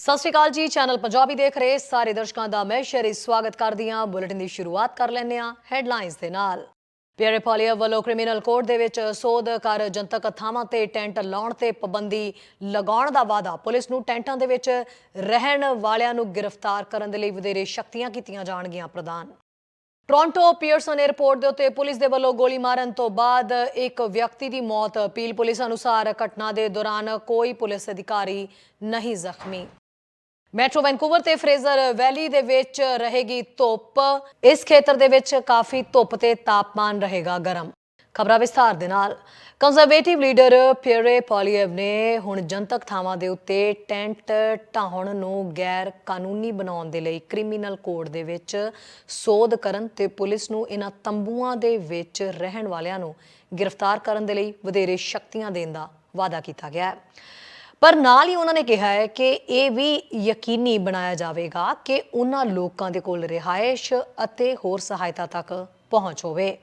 ਸਤਿ ਸ਼੍ਰੀ ਅਕਾਲ ਜੀ, ਚੈਨਲ ਪੰਜਾਬੀ ਦੇਖ ਰਹੇ ਸਾਰੇ ਦਰਸ਼ਕਾਂ ਦਾ ਮੈਂ ਸ਼ਰੀ ਸਵਾਗਤ ਕਰਦੀ ਹਾਂ। ਬੁਲੇਟਿਨ ਦੀ ਸ਼ੁਰੂਆਤ ਕਰ ਲੈਂਦੇ ਹਾਂ ਹੈਡਲਾਈਨਸ ਦੇ ਨਾਲ। ਪਿਆਰੇ ਪਾਲੀਆ ਵੱਲੋਂ ਕ੍ਰਿਮੀਨਲ ਕੋਰਟ ਦੇ ਵਿੱਚ ਸੋਧ ਕਰ ਜਨਤਕ ਥਾਵਾਂ ਤੇ ਟੈਂਟ ਲਾਉਣ ਤੇ ਪਾਬੰਦੀ ਲਗਾਉਣ ਦਾ ਵਾਅਦਾ। ਪੁਲਿਸ ਨੂੰ ਟੈਂਟਾਂ ਦੇ ਵਿੱਚ ਰਹਿਣ ਵਾਲਿਆਂ ਨੂੰ ਗ੍ਰਿਫਤਾਰ ਕਰਨ ਦੇ ਲਈ ਵਧੇਰੇ ਸ਼ਕਤੀਆਂ ਕੀਤੀਆਂ ਜਾਣਗੀਆਂ ਪ੍ਰਦਾਨ ਟੋਰਾਂਟੋ ਪੀਅਰਸਨ 에ਅਰਪੋਰਟ ਦੇ ਉੱਤੇ ਪੁਲਿਸ ਦੇ ਵੱਲੋਂ ਗੋਲੀ ਮਾਰਨ ਤੋਂ ਬਾਅਦ ਇੱਕ ਵਿਅਕਤੀ ਦੀ ਮੌਤ। ਅਪੀਲ ਪੁਲਿਸ ਅਨੁਸਾਰ ਘਟਨਾ ਦੇ ਦੌਰਾਨ ਕੋਈ ਪੁਲਿਸ ਅਧਿਕਾਰੀ ਨਹੀਂ ਜ਼ਖਮੀ। ਮੈਟਰੋ ਵੈਨਕੂਵਰ ਤੇ ਫਰੇਜ਼ਰ ਵੈਲੀ ਦੇ ਵਿੱਚ ਰਹੇਗੀ ਧੁੱਪ। ਇਸ ਖੇਤਰ ਦੇ ਵਿੱਚ ਕਾਫੀ ਧੁੱਪ ਤੇ ਤਾਪਮਾਨ ਰਹੇਗਾ ਗਰਮ। ਖਬਰਾਂ ਵਿਸਥਾਰ ਦੇ ਨਾਲ। ਕੰਜ਼ਰਵੇਟਿਵ ਲੀਡਰ ਪਿਅਰੇ ਪੋਲੀਐਵ ਨੇ ਹੁਣ ਜਨਤਕ ਥਾਵਾਂ ਦੇ ਉੱਤੇ ਟੈਂਟ ਢਾਉਣ ਨੂੰ ਗੈਰ ਕਾਨੂੰਨੀ ਬਣਾਉਣ ਦੇ ਲਈ ਕ੍ਰਿਮੀਨਲ ਕੋਡ ਦੇ ਵਿੱਚ ਸੋਧ ਕਰਨ ਤੇ ਪੁਲਿਸ ਨੂੰ ਇਹਨਾਂ ਤੰਬੂਆਂ ਦੇ ਵਿੱਚ ਰਹਿਣ ਵਾਲਿਆਂ ਨੂੰ ਗ੍ਰਿਫਤਾਰ ਕਰਨ ਦੇ ਲਈ ਵਧੇਰੇ ਸ਼ਕਤੀਆਂ ਦੇਣ ਦਾ ਵਾਅਦਾ ਕੀਤਾ ਗਿਆ ਹੈ। ਪਰ ਨਾਲ ਹੀ ਉਹਨਾਂ ਨੇ ਕਿਹਾ ਹੈ ਕਿ ਇਹ ਵੀ ਯਕੀਨੀ ਬਣਾਇਆ ਜਾਵੇਗਾ ਕਿ ਉਹਨਾਂ ਲੋਕਾਂ ਦੇ ਕੋਲ ਰਿਹਾਇਸ਼ ਅਤੇ ਹੋਰ ਸਹਾਇਤਾ ਤੱਕ ਪਹੁੰਚ ਹੋਵੇ।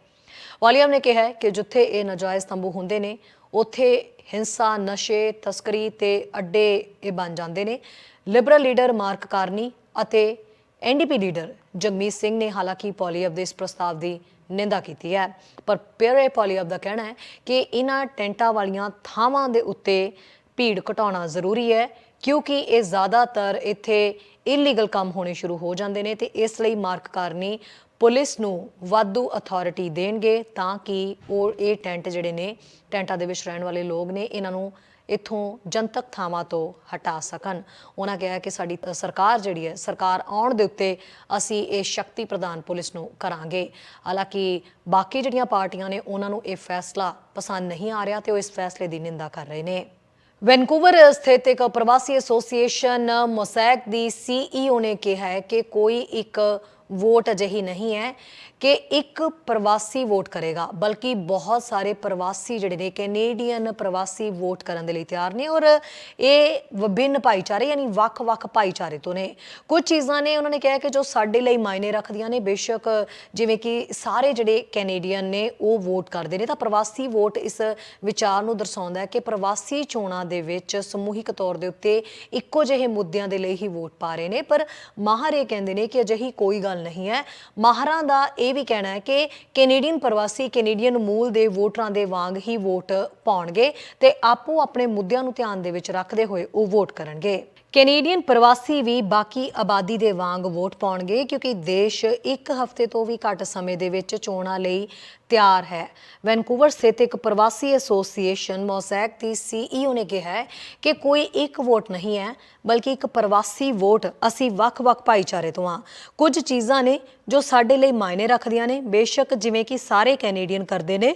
ਵਾਲੀਅਮ ਨੇ ਕਿਹਾ ਕਿ ਜਿੱਥੇ ਇਹ ਨਜਾਇਜ਼ ਤੰਬੂ ਹੁੰਦੇ ਨੇ, ਉੱਥੇ ਹਿੰਸਾ, ਨਸ਼ੇ, ਤਸਕਰੀ ਤੇ ਅੱਡੇ ਇਹ ਬਣ ਜਾਂਦੇ ਨੇ। ਲਿਬਰਲ ਲੀਡਰ ਮਾਰਕ ਕਾਰਨੀ ਅਤੇ ਐਨਡੀਪੀ ਲੀਡਰ ਜਗਮੀਤ ਸਿੰਘ ਨੇ ਹਾਲਾਂਕਿ ਪੋਲੀਅਬ ਦੇ ਇਸ ਪ੍ਰਸਤਾਵ ਦੀ ਨਿੰਦਾ ਕੀਤੀ ਹੈ। ਪਰ ਪਿਅਰੇ ਪੋਲੀਅਬ ਦਾ ਕਹਿਣਾ ਹੈ ਕਿ ਇਹਨਾਂ ਟੈਂਟਾਂ ਵਾਲੀਆਂ ਥਾਵਾਂ ਦੇ ਉੱਤੇ ਭੀੜ ਘਟਾਉਣਾ ਜ਼ਰੂਰੀ ਹੈ ਕਿਉਂਕਿ ਇਹ ਜ਼ਿਆਦਾਤਰ ਇੱਥੇ ਇਲੀਗਲ ਕੰਮ ਹੋਣੇ ਸ਼ੁਰੂ ਹੋ ਜਾਂਦੇ ਨੇ ਤੇ ਇਸ ਲਈ ਮਾਰਕ ਕਾਰਨੀ ਪੁਲਿਸ ਨੂੰ ਵਾਧੂ ਅਥਾਰਟੀ ਦੇਣਗੇ ਤਾਂ ਕਿ ਉਹ ਇਹ ਟੈਂਟ ਜਿਹੜੇ ਨੇ ਟੈਂਟਾਂ ਦੇ ਵਿੱਚ ਰਹਿਣ ਵਾਲੇ ਲੋਕ ਨੇ ਇਹਨਾਂ ਨੂੰ ਇੱਥੋਂ ਜਨਤਕ ਥਾਵਾਂ ਤੋਂ ਹਟਾ ਸਕਣ। ਉਹਨਾਂ ਕਿਹਾ ਕਿ ਸਾਡੀ ਅ, ਸਰਕਾਰ ਜਿਹੜੀ ਹੈ ਸਰਕਾਰ ਆਉਣ ਦੇ ਉੱਤੇ ਅਸੀਂ ਇਹ ਸ਼ਕਤੀ ਪ੍ਰਦਾਨ ਪੁਲਿਸ ਨੂੰ ਕਰਾਂਗੇ। ਹਾਲਾਂਕਿ ਬਾਕੀ ਜਿਹੜੀਆਂ ਪਾਰਟੀਆਂ ਨੇ ਉਹਨਾਂ ਨੂੰ ਇਹ ਫੈਸਲਾ ਪਸੰਦ ਨਹੀਂ ਆ ਰਿਹਾ ਤੇ ਉਹ ਇਸ ਫੈਸਲੇ ਦੀ ਨਿੰਦਾ ਕਰ ਰਹੇ ਨੇ। ਵੈਨਕੂਵਰ ਸਥਿਤ ਇੱਕ ਪ੍ਰਵਾਸੀ ਐਸੋਸੀਏਸ਼ਨ ਮੋਸੈਕ ਦੀ ਸੀਈਓ ਨੇ ਕਿਹਾ ਹੈ ਕਿ ਕੋਈ ਇੱਕ ਵੋਟ ਅਜਿਹੀ ਨਹੀਂ ਹੈ ਕਿ ਇੱਕ ਪ੍ਰਵਾਸੀ ਵੋਟ ਕਰੇਗਾ, ਬਲਕਿ ਬਹੁਤ ਸਾਰੇ ਪ੍ਰਵਾਸੀ ਜਿਹੜੇ ਨੇ ਕੈਨੇਡੀਅਨ ਪ੍ਰਵਾਸੀ ਵੋਟ ਕਰਨ ਦੇ ਲਈ ਤਿਆਰ ਨੇ ਔਰ ਇਹ ਵਿਭਿੰਨ ਭਾਈਚਾਰੇ ਯਾਨੀ ਵੱਖ-ਵੱਖ ਭਾਈਚਾਰੇ ਤੋਂ ਨੇ। ਕੁਝ ਚੀਜ਼ਾਂ ਨੇ ਉਹਨਾਂ ਨੇ ਕਿਹਾ ਕਿ ਜੋ ਸਾਡੇ ਲਈ ਮਾਇਨੇ ਰੱਖਦੀਆਂ ਨੇ, ਬੇਸ਼ੱਕ ਜਿਵੇਂ ਕਿ ਸਾਰੇ ਜਿਹੜੇ ਕੈਨੇਡੀਅਨ ਨੇ ਉਹ ਵੋਟ ਕਰਦੇ ਨੇ, ਤਾਂ ਪ੍ਰਵਾਸੀ ਵੋਟ ਇਸ ਵਿਚਾਰ ਨੂੰ ਦਰਸਾਉਂਦਾ ਹੈ ਕਿ ਪ੍ਰਵਾਸੀ ਚੋਣਾਂ ਦੇ ਵਿੱਚ ਸਮੂਹਿਕ ਤੌਰ ਦੇ ਉੱਤੇ ਇੱਕੋ ਜਿਹੇ ਮੁੱਦਿਆਂ ਦੇ ਲਈ ਹੀ ਵੋਟ ਪਾ ਰਹੇ ਨੇ, ਪਰ ਮਾਹਰ ਇਹ ਕਹਿੰਦੇ ਨੇ ਕਿ ਅਜਿਹੀ ਕੋਈ ਗੱਲ ਨਹੀਂ ਹੈ। ਮਾਹਰਾਂ ਦਾ ਇਹ ਵੀ ਕਹਿਣਾ ਹੈ ਕਿ ਕੈਨੇਡੀਅਨ ਪ੍ਰਵਾਸੀ ਕੈਨੇਡੀਅਨ ਮੂਲ ਦੇ ਵੋਟਰਾਂ ਦੇ ਵਾਂਗ ਹੀ ਵੋਟ ਪਾਉਣਗੇ ਤੇ ਆਪੋ ਆਪਣੇ ਮੁੱਦਿਆਂ ਨੂੰ ਧਿਆਨ ਦੇ ਵਿੱਚ ਰੱਖਦੇ ਹੋਏ ਉਹ ਵੋਟ ਕਰਨਗੇ। ਕੈਨੇਡੀਅਨ ਪ੍ਰਵਾਸੀ ਵੀ ਬਾਕੀ ਆਬਾਦੀ ਦੇ ਵਾਂਗ ਵੋਟ ਪਾਉਣਗੇ ਕਿਉਂਕਿ ਦੇਸ਼ ਇੱਕ ਹਫ਼ਤੇ ਤੋਂ ਵੀ ਘੱਟ ਸਮੇਂ ਦੇ ਵਿੱਚ ਚੋਣਾਂ ਲਈ ਤਿਆਰ ਹੈ। ਵੈਨਕੂਵਰ ਸਥਿਤ ਇੱਕ ਪ੍ਰਵਾਸੀ ਐਸੋਸੀਏਸ਼ਨ ਮੋਸੈਕ ਦੀ ਸੀਈਓ ਨੇ ਕਿਹਾ ਹੈ ਕਿ ਕੋਈ ਇੱਕ ਵੋਟ ਨਹੀਂ ਹੈ, ਬਲਕਿ ਇੱਕ ਪ੍ਰਵਾਸੀ ਵੋਟ ਅਸੀਂ ਵੱਖ-ਵੱਖ ਭਾਈਚਾਰੇ ਤੋਂ ਆ ਕੁਝ ਚੀਜ਼ਾਂ ਨੇ ਜੋ ਸਾਡੇ ਲਈ ਮਾਇਨੇ ਰੱਖਦੀਆਂ ਨੇ। ਬੇਸ਼ੱਕ ਜਿਵੇਂ ਕਿ ਸਾਰੇ ਕੈਨੇਡੀਅਨ ਕਰਦੇ ਨੇ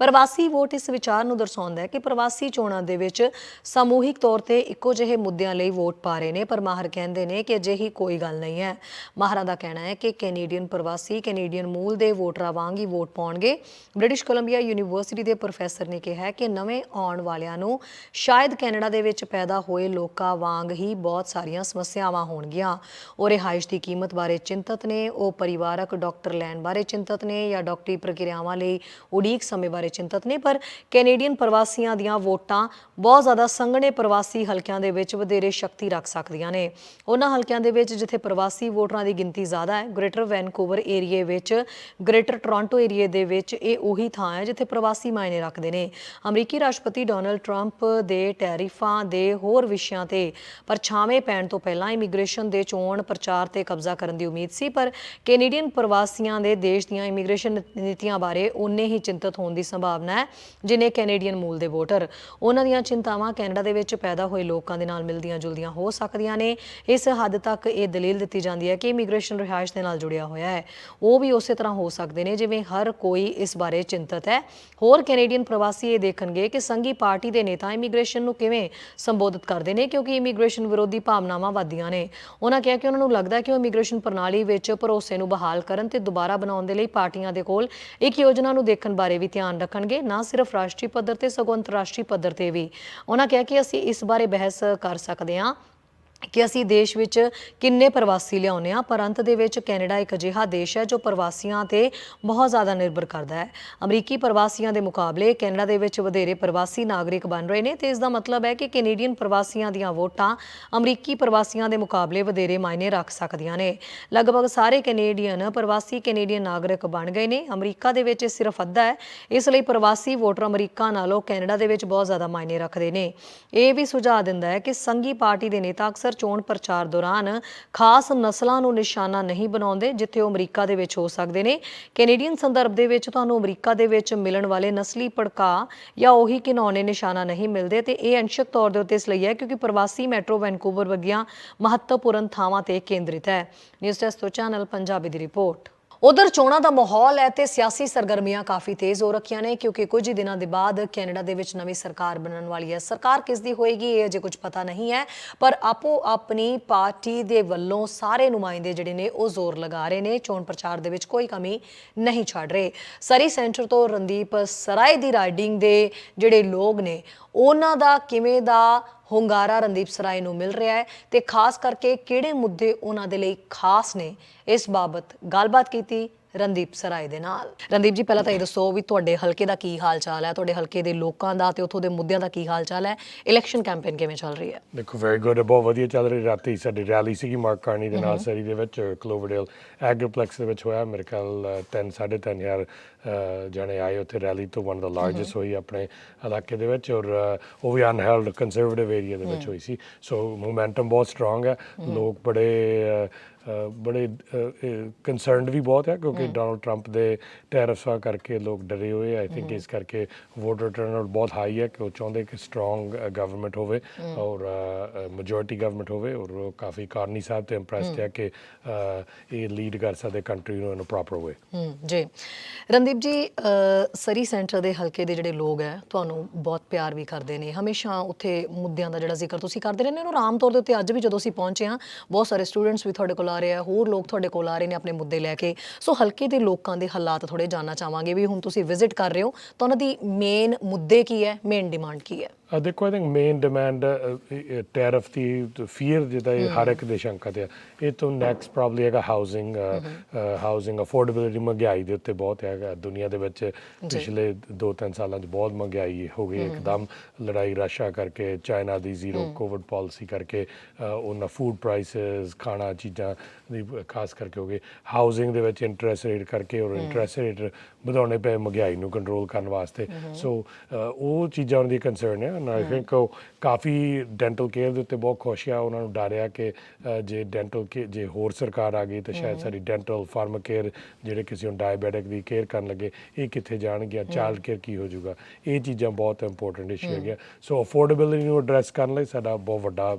ਪ੍ਰਵਾਸੀ ਵੋਟ ਇਸ ਵਿਚਾਰ ਨੂੰ ਦਰਸਾਉਂਦਾ ਹੈ ਕਿ ਪ੍ਰਵਾਸੀ ਚੋਣਾਂ ਦੇ ਵਿੱਚ ਸਮੂਹਿਕ ਤੌਰ ਤੇ ਇੱਕੋ ਜਿਹੇ ਮੁੱਦਿਆਂ ਲਈ ਵੋਟ ਪਾ ਰਹੇ ਨੇ, ਪਰ ਮਾਹਰ ਕਹਿੰਦੇ ਨੇ ਕਿ ਅਜਿਹੀ ਕੋਈ ਗੱਲ ਨਹੀਂ ਹੈ। ਮਾਹਰਾਂ ਦਾ ਕਹਿਣਾ ਹੈ ਕਿ ਕੈਨੇਡੀਅਨ ਪ੍ਰਵਾਸੀ, ਕੈਨੇਡੀਅਨ ਮੂਲ ਦੇ ਵੋਟਰਾਂ ਵਾਂਗ ਹੀ ਵੋਟ ਪਾਉਣਗੇ। ਬ੍ਰਿਟਿਸ਼ ਕੋਲੰਬੀਆ ਯੂਨੀਵਰਸਿਟੀ ਦੇ ਪ੍ਰੋਫੈਸਰ ਨੇ ਕਿਹਾ ਕਿ ਨਵੇਂ ਆਉਣ ਵਾਲਿਆਂ ਨੂੰ ਸ਼ਾਇਦ ਕੈਨੇਡਾ ਦੇ ਵਿੱਚ ਪੈਦਾ ਹੋਏ ਲੋਕਾਂ ਵਾਂਗ ਹੀ ਬਹੁਤ ਸਾਰੀਆਂ ਸਮੱਸਿਆਵਾਂ ਹੋਣਗੀਆਂ। ਉਹ ਰਿਹਾਇਸ਼ ਦੀ ਕੀਮਤ ਬਾਰੇ ਚਿੰਤਤ ਨੇ, ਉਹ ਪਰਿਵਾਰਕ ਡਾਕਟਰ ਲੈਣ ਬਾਰੇ ਚਿੰਤਤ ਨੇ ਜਾਂ ਡਾਕਟਰੀ ਪ੍ਰਕਿਰਿਆਵਾਂ ਲਈ ਉਡੀਕ ਸਮੇਂ ਬਾਰੇ ਚਿੰਤਤ ਨੇ, ਪਰ ਕੈਨੇਡੀਅਨ ਪ੍ਰਵਾਸੀਆਂ ਦੀਆਂ ਵੋਟਾਂ ਬਹੁਤ ਜ਼ਿਆਦਾ ਸੰਘਣੇ ਪ੍ਰਵਾਸੀ ਹਲਕਿਆਂ ਦੇ ਵਿੱਚ ਵਧੇਰੇ ਸ਼ਕਤੀ ਰੱਖ ਸਕਦੀਆਂ ਨੇ। ਉਹਨਾਂ ਹਲਕਿਆਂ ਦੇ ਵਿੱਚ ਜਿੱਥੇ ਪ੍ਰਵਾਸੀ ਵੋਟਰਾਂ ਦੀ ਗਿਣਤੀ ਜ਼ਿਆਦਾ ਹੈ, ਗ੍ਰੇਟਰ ਵੈਨਕੂਵਰ ਏਰੀਏ ਵਿੱਚ, ਗ੍ਰੇਟਰ ਟੋਰਾਂਟੋ ਏਰੀਏ ਦੇ ਵਿੱਚ ਇਹ ਉਹੀ ਥਾਂ ਹੈ ਜਿੱਥੇ ਪ੍ਰਵਾਸੀ ਮਾਇਨੇ ਰੱਖਦੇ ਨੇ। ਅਮਰੀਕੀ ਰਾਸ਼ਟਰਪਤੀ ਡੋਨਲਡ ਟਰੰਪ ਦੇ ਟੈਰਿਫਾਂ ਦੇ ਹੋਰ ਵਿਸ਼ਿਆਂ ਤੇ ਪਰਛਾਵੇਂ ਪੈਣ ਤੋਂ ਪਹਿਲਾਂ ਇਮੀਗ੍ਰੇਸ਼ਨ ਦੇ ਚੋਣ ਪ੍ਰਚਾਰ ਤੇ ਕਬਜ਼ਾ ਕਰਨ ਦੀ ਉਮੀਦ ਸੀ, ਪਰ ਕੈਨੇਡੀਅਨ ਪ੍ਰਵਾਸੀਆਂ ਦੇ ਦੇਸ਼ ਦੀਆਂ ਇਮੀਗ੍ਰੇਸ਼ਨ ਨੀਤੀਆਂ ਬਾਰੇ ਉਨੇ ਹੀ ਚਿੰਤਤ ਹੋਣ ਦੀ ਸੰਭਾਵਨਾ ਹੈ, ਜਿਨੇ ਕੈਨੇਡੀਅਨ ਮੂਲ ਦੇ ਵੋਟਰ। ਉਹਨਾਂ ਦੀਆਂ ਚਿੰਤਾਵਾਂ ਕੈਨੇਡਾ ਦੇ ਵਿੱਚ ਪੈਦਾ ਹੋਏ ਲੋਕਾਂ ਦੇ ਨਾਲ ਮਿਲਦੀਆਂ ਜੁਲਦੀਆਂ ਹੋ ਸਕਦੀਆਂ ਨੇ। ਇਸ ਹੱਦ ਤੱਕ ਇਹ ਦਲੀਲ ਦਿੱਤੀ ਜਾਂਦੀ ਹੈ ਕਿ ਇਮੀਗ੍ਰੇਸ਼ਨ ਰਿਹਾਇਸ਼ ਦੇ ਨਾਲ ਜੁੜਿਆ ਹੋਇਆ ਹੈ। ਉਹ ਵੀ ਉਸੇ ਤਰ੍ਹਾਂ ਹੋ ਸਕਦੇ ਨੇ, ਜਿਵੇਂ ਹਰ ਕੋਈ ਇਸ ਬਾਰੇ ਚਿੰਤਤ ਹੈ। ਹੋਰ ਕੈਨੇਡੀਅਨ ਪ੍ਰਵਾਸੀ ਇਹ ਦੇਖਣਗੇ ਕਿ ਸੰਘੀ ਪਾਰਟੀ ਦੇ ਨੇਤਾ ਇਮੀਗ੍ਰੇਸ਼ਨ ਨੂੰ ਕਿਵੇਂ ਸੰਬੋਧਿਤ ਕਰਦੇ ਨੇ, ਕਿਉਂਕਿ ਇਮੀਗ੍ਰੇਸ਼ਨ ਵਿਰੋਧੀ ਭਾਵਨਾਵਾਂ ਵਧਦੀਆਂ ਨੇ। ਉਹਨਾਂ ਕਿਹਾ ਕਿ ਉਹਨਾਂ ਨੂੰ ਲੱਗਦਾ ਹੈ ਕਿ ਉਹ ਇਮੀਗ੍ਰੇਸ਼ਨ ਪ੍ਰਣਾਲੀ ਵਿੱਚ ਭਰੋਸੇ ਨੂੰ ਬਹਾਲ ਕਰਨ ਤੇ ਦੁਬਾਰਾ ਬਣਾਉਣ ਦੇ ਲਈ ਪਾਰਟੀਆਂ ਦੇ ਕੋਲ ਇੱਕ ਯੋਜਨਾ ਨੂੰ ਦੇਖਣ ਬਾਰੇ ਵੀ ਧਿਆਨ ਰੱਖਣਗੇ, ਨਾ ਸਿਰਫ ਰਾਸ਼ਟਰੀ ਪੱਧਰ ਤੇ, ਸਗੋਂ ਅੰਤਰਰਾਸ਼ਟਰੀ ਪੱਧਰ ਤੇ ਵੀ। ਉਹਨਾਂ ਕਿਹਾ ਕਿ ਅਸੀਂ ਇਸ ਬਾਰੇ ਬਹਿਸ ਕਰ ਸਕਦੇ ਹਾਂ। ਕਿ ਅਸੀਂ ਦੇਸ਼ ਵਿੱਚ ਕਿੰਨੇ ਪ੍ਰਵਾਸੀ ਲਿਆਉਂਦੇ ਆ ਪਰ ਅੰਤ ਦੇ ਵਿੱਚ ਕੈਨੇਡਾ ਇੱਕ ਅਜਿਹਾ ਦੇਸ਼ ਹੈ ਜੋ ਪ੍ਰਵਾਸੀਆਂ ਤੇ ਬਹੁਤ ਜ਼ਿਆਦਾ ਨਿਰਭਰ ਕਰਦਾ ਹੈ। ਅਮਰੀਕੀ ਪ੍ਰਵਾਸੀਆਂ ਦੇ ਮੁਕਾਬਲੇ ਕੈਨੇਡਾ ਦੇ ਵਿੱਚ ਵਧੇਰੇ ਪ੍ਰਵਾਸੀ ਨਾਗਰਿਕ ਬਣ ਰਹੇ ਨੇ ਤੇ ਇਸ ਦਾ ਮਤਲਬ ਹੈ ਕਿ ਕੈਨੇਡੀਅਨ ਪ੍ਰਵਾਸੀਆਂ ਦੀਆਂ ਵੋਟਾਂ ਅਮਰੀਕੀ ਪ੍ਰਵਾਸੀਆਂ ਦੇ ਮੁਕਾਬਲੇ ਵਧੇਰੇ ਮਾਇਨੇ ਰੱਖ ਸਕਦੀਆਂ ਨੇ। ਲਗਭਗ ਸਾਰੇ ਕੈਨੇਡੀਅਨ ਪ੍ਰਵਾਸੀ ਕੈਨੇਡੀਅਨ ਨਾਗਰਿਕ ਬਣ ਗਏ ਨੇ। ਅਮਰੀਕਾ ਦੇ ਵਿੱਚ ਇਹ ਸਿਰਫ ਅੱਧਾ ਹੈ। ਇਸ ਲਈ ਪ੍ਰਵਾਸੀ ਵੋਟਰ ਅਮਰੀਕਾ ਨਾਲੋਂ ਕੈਨੇਡਾ ਦੇ ਵਿੱਚ ਬਹੁਤ ਜ਼ਿਆਦਾ ਮਾਇਨੇ ਰੱਖਦੇ ਨੇ। ਇਹ ਵੀ ਸੁਝਾਅ ਦਿੰਦਾ ਹੈ ਕਿ ਸੰਘੀ ਪਾਰਟੀ ਦੇ ਨੇਤਾ ਅਕਸਰ ਚੋਣ ਪ੍ਰਚਾਰ ਦੌਰਾਨ ਖਾਸ ਨਸਲਾਂ ਨੂੰ ਨਿਸ਼ਾਨਾ ਨਹੀਂ ਬਣਾਉਂਦੇ, ਜਿੱਥੇ ਉਹ ਅਮਰੀਕਾ ਦੇ ਵਿੱਚ ਹੋ ਸਕਦੇ ਨੇ। ਕੈਨੇਡੀਅਨ ਸੰਦਰਭ ਦੇ ਵਿੱਚ ਤੁਹਾਨੂੰ ਅਮਰੀਕਾ ਦੇ ਵਿੱਚ ਮਿਲਣ ਵਾਲੇ ਨਸਲੀ ਭੜਕਾ ਜਾਂ ਉਹੀ ਘਿਨੌਣੇ ਨਿਸ਼ਾਨਾ ਨਹੀਂ ਮਿਲਦੇ ਤੇ ਇਹ ਅੰਸ਼ਕ ਤੌਰ ਦੇ ਉੱਤੇ ਇਸ ਲਈ ਹੈ ਕਿਉਂਕਿ ਪ੍ਰਵਾਸੀ ਮੈਟਰੋ ਵੈਨਕੂਵਰ ਵਰਗੀਆਂ ਮਹੱਤਵਪੂਰਨ ਥਾਵਾਂ ਤੇ ਕੇਂਦਰਿਤ ਹੈ। ਨਿਊਜ਼ ਡੈਸਕ ਤੋਂ ਚੈਨਲ ਪੰਜਾਬੀ ਦੀ ਰਿਪੋਰਟ। ਉਧਰ ਚੋਣਾਂ ਦਾ ਮਾਹੌਲ ਹੈ ਤੇ ਸਿਆਸੀ ਸਰਗਰਮੀਆਂ ਕਾਫੀ ਤੇਜ਼ ਹੋ ਰੱਖੀਆਂ ਨੇ, ਕਿਉਂਕਿ ਕੁਝ ਹੀ ਦਿਨਾਂ ਦੇ ਬਾਅਦ ਕੈਨੇਡਾ ਦੇ ਵਿੱਚ ਨਵੀਂ ਸਰਕਾਰ ਬਣਨ ਵਾਲੀ ਹੈ। ਸਰਕਾਰ ਕਿਸ ਦੀ ਹੋਏਗੀ ਇਹ ਅਜੇ ਕੁਝ ਪਤਾ ਨਹੀਂ ਹੈ, ਪਰ ਆਪੋ ਆਪਣੀ ਪਾਰਟੀ ਦੇ ਵੱਲੋਂ ਸਾਰੇ ਨੁਮਾਇੰਦੇ ਜਿਹੜੇ ਨੇ ਉਹ ਜ਼ੋਰ ਲਗਾ ਰਹੇ ਨੇ, ਚੋਣ ਪ੍ਰਚਾਰ ਦੇ ਵਿੱਚ ਕੋਈ ਕਮੀ ਨਹੀਂ ਛੱਡ ਰਹੇ। ਸਰੀ ਸੈਂਟਰ ਤੋਂ ਰਣਦੀਪ ਸਰਾਏ ਦੀ ਰਾਈਡਿੰਗ ਦੇ ਜਿਹੜੇ ਲੋਕ ਨੇ, ਉਹਨਾਂ ਦਾ ਕਿਵੇਂ ਦਾ ਹੁੰਗਾਰਾ ਰਣਦੀਪ ਸਰਾਏ ਨੂੰ ਮਿਲ ਰਿਹਾ ਹੈ ਤੇ ਖਾਸ ਕਰਕੇ ਕਿਹੜੇ ਮੁੱਦੇ ਉਹਨਾਂ ਦੇ ਲਈ ਖਾਸ ਨੇ, ਇਸ ਬਾਬਤ ਗੱਲਬਾਤ ਕੀਤੀ ਰਣਦੀਪ ਸਰਾਏ ਦੇ ਨਾਲ। ਰਣਦੀਪ ਜੀ ਪਹਿਲਾਂ ਤਾਂ ਇਹ ਦੱਸੋ ਵੀ ਤੁਹਾਡੇ ਹਲਕੇ ਦਾ ਕੀ ਹਾਲ ਚਾਲ ਹੈ? ਤੁਹਾਡੇ ਹਲਕੇ ਦੇ ਲੋਕਾਂ ਦਾ ਤੇ ਉੱਥੋਂ ਦੇ ਮੁੱਦਿਆਂ ਦਾ ਕੀ ਹਾਲ ਚਾਲ ਹੈ? ਇਲੈਕਸ਼ਨ ਕੈਂਪੇਨ ਕਿਵੇਂ ਚੱਲ ਰਹੀ ਹੈ? ਦੇਖੋ ਵੈਰੀ ਗੁੱਡ ਬਹੁਤ ਵਧੀਆ ਚੱਲ ਰਹੀ। ਰਾਤੀ ਸਾਡੀ ਰੈਲੀ ਸੀਗੀ ਮਾਰਕ ਕਾਰਨੀ ਦੇ ਨਾਲ ਸਰੀ ਦੇ ਵਿੱਚ ਕਲੋਵਰਡੇਲ ਐਗਰੀਪਲੈਕਸ ਦੇ ਵਿੱਚ ਹੋਇਆ। ਮੇਰੇ ਖਿਆਲ 3 3.5 ਹਜ਼ਾਰ ਅਹ, ਜਣੇ ਆਏ ਉੱਥੇ ਰੈਲੀ ਤੋਂ ਵਨ ਦਾ ਲਾਰਜੈਸਟ ਹੋਈ ਆਪਣੇ ਇਲਾਕੇ ਦੇ ਵਿੱਚ ਔਰ ਉਹ ਵੀ ਅਨਹੈਲਡ ਕੰਜ਼ਰਵੇਟਿਵ ਏਰੀਆ ਦੇ ਵਿੱਚ ਹੋਈ ਸੀ। ਸੋ ਮੋਮੈਂਟਮ ਬਹੁਤ ਸਟਰੋਂਗ ਹੈ। ਲੋਕ ਬੜੇ ਬੜੇ ਕੰਸਰਨਡ ਵੀ ਬਹੁਤ ਹੈ ਕਿਉਂਕਿ ਡੋਨਲਡ ਟਰੰਪ ਦੇ ਟੈਰਿਫਸ ਕਰਕੇ ਲੋਕ ਡਰੇ ਹੋਏ ਆਈ ਥਿੰਕ ਇਸ ਕਰਕੇ ਵੋਟਰ ਟਰਨਆਊਟ ਬਹੁਤ ਹਾਈ ਹੈ ਕਿ ਉਹ ਚਾਹੁੰਦੇ ਕਿ ਸਟਰੋਂਗ ਗਵਰਨਮੈਂਟ ਹੋਵੇ ਔਰ ਮੈਜੋਰਿਟੀ ਗਵਰਨਮੈਂਟ ਹੋਵੇ ਔਰ ਉਹ ਕਾਫੀ ਕਾਰਨੀ ਸਾਹਿਬ ਤੇ ਇੰਪ੍ਰੈਸਡ ਹੈ। ਕਿ ਇਹ ਲੀਡ ਕਰ ਸਕਦੇ ਕੰਟਰੀ ਨੂੰ ਇਨ ਅ ਪ੍ਰੋਪਰ ਵੇ ਜੀ। ਰਣਦੀਪ ਜੀ ਸਰੀ ਸੈਂਟਰ ਦੇ ਹਲਕੇ ਦੇ ਜਿਹੜੇ ਲੋਕ ਹੈ ਤੁਹਾਨੂੰ ਬਹੁਤ ਪਿਆਰ ਵੀ ਕਰਦੇ ਨੇ। ਹਮੇਸ਼ਾ ਉੱਥੇ ਮੁੱਦਿਆਂ ਦਾ ਜਿਹੜਾ ਜ਼ਿਕਰ ਤੁਸੀਂ ਕਰਦੇ ਰਹਿੰਦੇ ਹੋ ਆਮ ਤੌਰ ਦੇ ਉੱਤੇ ਅੱਜ ਵੀ ਜਦੋਂ ਅਸੀਂ ਪਹੁੰਚੇ ਹਾਂ ਬਹੁਤ ਸਾਰੇ ਸਟੂਡੈਂਟਸ ਵੀ ਤੁਹਾਡੇ ਕੋਲ ਆ ਰਹੇ ਹੋਰ ਲੋਕ ਤੁਹਾਡੇ ਕੋਲ ਆ ਰਹੇ ਨੇ ਆਪਣੇ ਮੁੱਦੇ ਲੈ ਕੇ। ਸੋ ਹਲਕੇ ਦੇ ਲੋਕਾਂ ਦੇ ਹਾਲਾਤ ਥੋੜੇ ਜਾਨਣਾ ਚਾਹਾਂਗੇ ਵੀ ਹੁਣ ਤੁਸੀਂ ਵਿਜ਼ਿਟ ਕਰ ਰਹੇ ਹੋ ਤਾਂ ਉਹਨਾਂ ਦੀ ਮੇਨ ਮੁੱਦੇ ਕੀ ਹੈ ਮੇਨ ਡਿਮਾਂਡ ਕੀ ਹੈ? ਅ ਦੇਖੋ I think main demand tariff the fear ਜਿਹਦਾ ਇਹ ਹਰ ਇੱਕ ਦੇ ਸ਼ੰਕਾ ਤੇ ਆ। ਇਹ ਤੋਂ ਨੈਕਸਟ ਪ੍ਰੋਬਬਲੀ ਹੈਗਾ ਹਾਊਸਿੰਗ ਹਾਊਸਿੰਗ ਅਫੋਰਡੇਬਿਲਿਟੀ ਮਹਿੰਗਾਈ ਦੇ ਉੱਤੇ ਬਹੁਤ ਹੈਗਾ। ਦੁਨੀਆ ਦੇ ਵਿੱਚ ਪਿਛਲੇ 2-3 ਸਾਲਾਂ 'ਚ ਬਹੁਤ ਮਹਿੰਗਾਈ ਹੋ ਗਈ। ਇੱਕਦਮ ਲੜਾਈ ਰਸ਼ੀਆ ਕਰਕੇ ਚਾਈਨਾ ਦੀ ਜ਼ੀਰੋ ਕੋਵਿਡ ਪਾਲਿਸੀ ਕਰਕੇ ਉਹਨਾਂ ਫੂਡ ਪ੍ਰਾਈਸਸ ਖਾਣਾ ਚੀਜ਼ਾਂ ਦੀ ਖਾਸ ਕਰਕੇ ਹੋ ਗਏ ਹਾਊਸਿੰਗ ਦੇ ਵਿੱਚ ਇੰਟਰਸਟ ਰੇਟ ਕਰਕੇ ਔਰ ਇੰਟਰਸਟ ਰੇਟ ਵਧਾਉਣੇ ਪਏ ਮਹਿੰਗਾਈ ਨੂੰ ਕੰਟਰੋਲ ਕਰਨ ਵਾਸਤੇ। ਸੋ ਉਹ ਚੀਜ਼ਾਂ ਉਹਨਾਂ ਦੀ ਕੰਸਰਨ ਹੈ ਨਾ ਆਈ ਥਿੰਕ ਉਹ ਕਾਫੀ ਡੈਂਟਲ ਕੇਅਰ ਦੇ ਉੱਤੇ ਬਹੁਤ ਖੁਸ਼ ਆ। ਉਹਨਾਂ ਨੂੰ ਡਰਿਆ ਕਿ ਜੇ ਡੈਂਟਲ ਕੇ ਜੇ ਹੋਰ ਸਰਕਾਰ ਆ ਗਈ ਤਾਂ ਸ਼ਾਇਦ ਸਾਡੀ ਡੈਂਟਲ ਫਾਰਮਾ ਕੇਅਰ ਜਿਹੜੇ ਕਿਸੇ ਨੂੰ ਡਾਇਬੀਟਿਕ ਦੀ ਕੇਅਰ ਕਰਨ ਲੱਗੇ ਇਹ ਕਿੱਥੇ ਜਾਣਗੇ ਚਾਈਲਡ ਕੇਅਰ ਕੀ ਹੋ ਜਾਊਗਾ। ਇਹ ਚੀਜ਼ਾਂ ਬਹੁਤ ਇੰਪੋਰਟੈਂਟ ਇਸ਼ੂ ਹੈਗੇ ਸੋ ਅਫੋਰਡੇਬਿਲਿਟੀ ਨੂੰ ਐਡਰੈਸ ਕਰਨ ਲਈ ਸਾਡਾ ਬਹੁਤ ਵੱਡਾ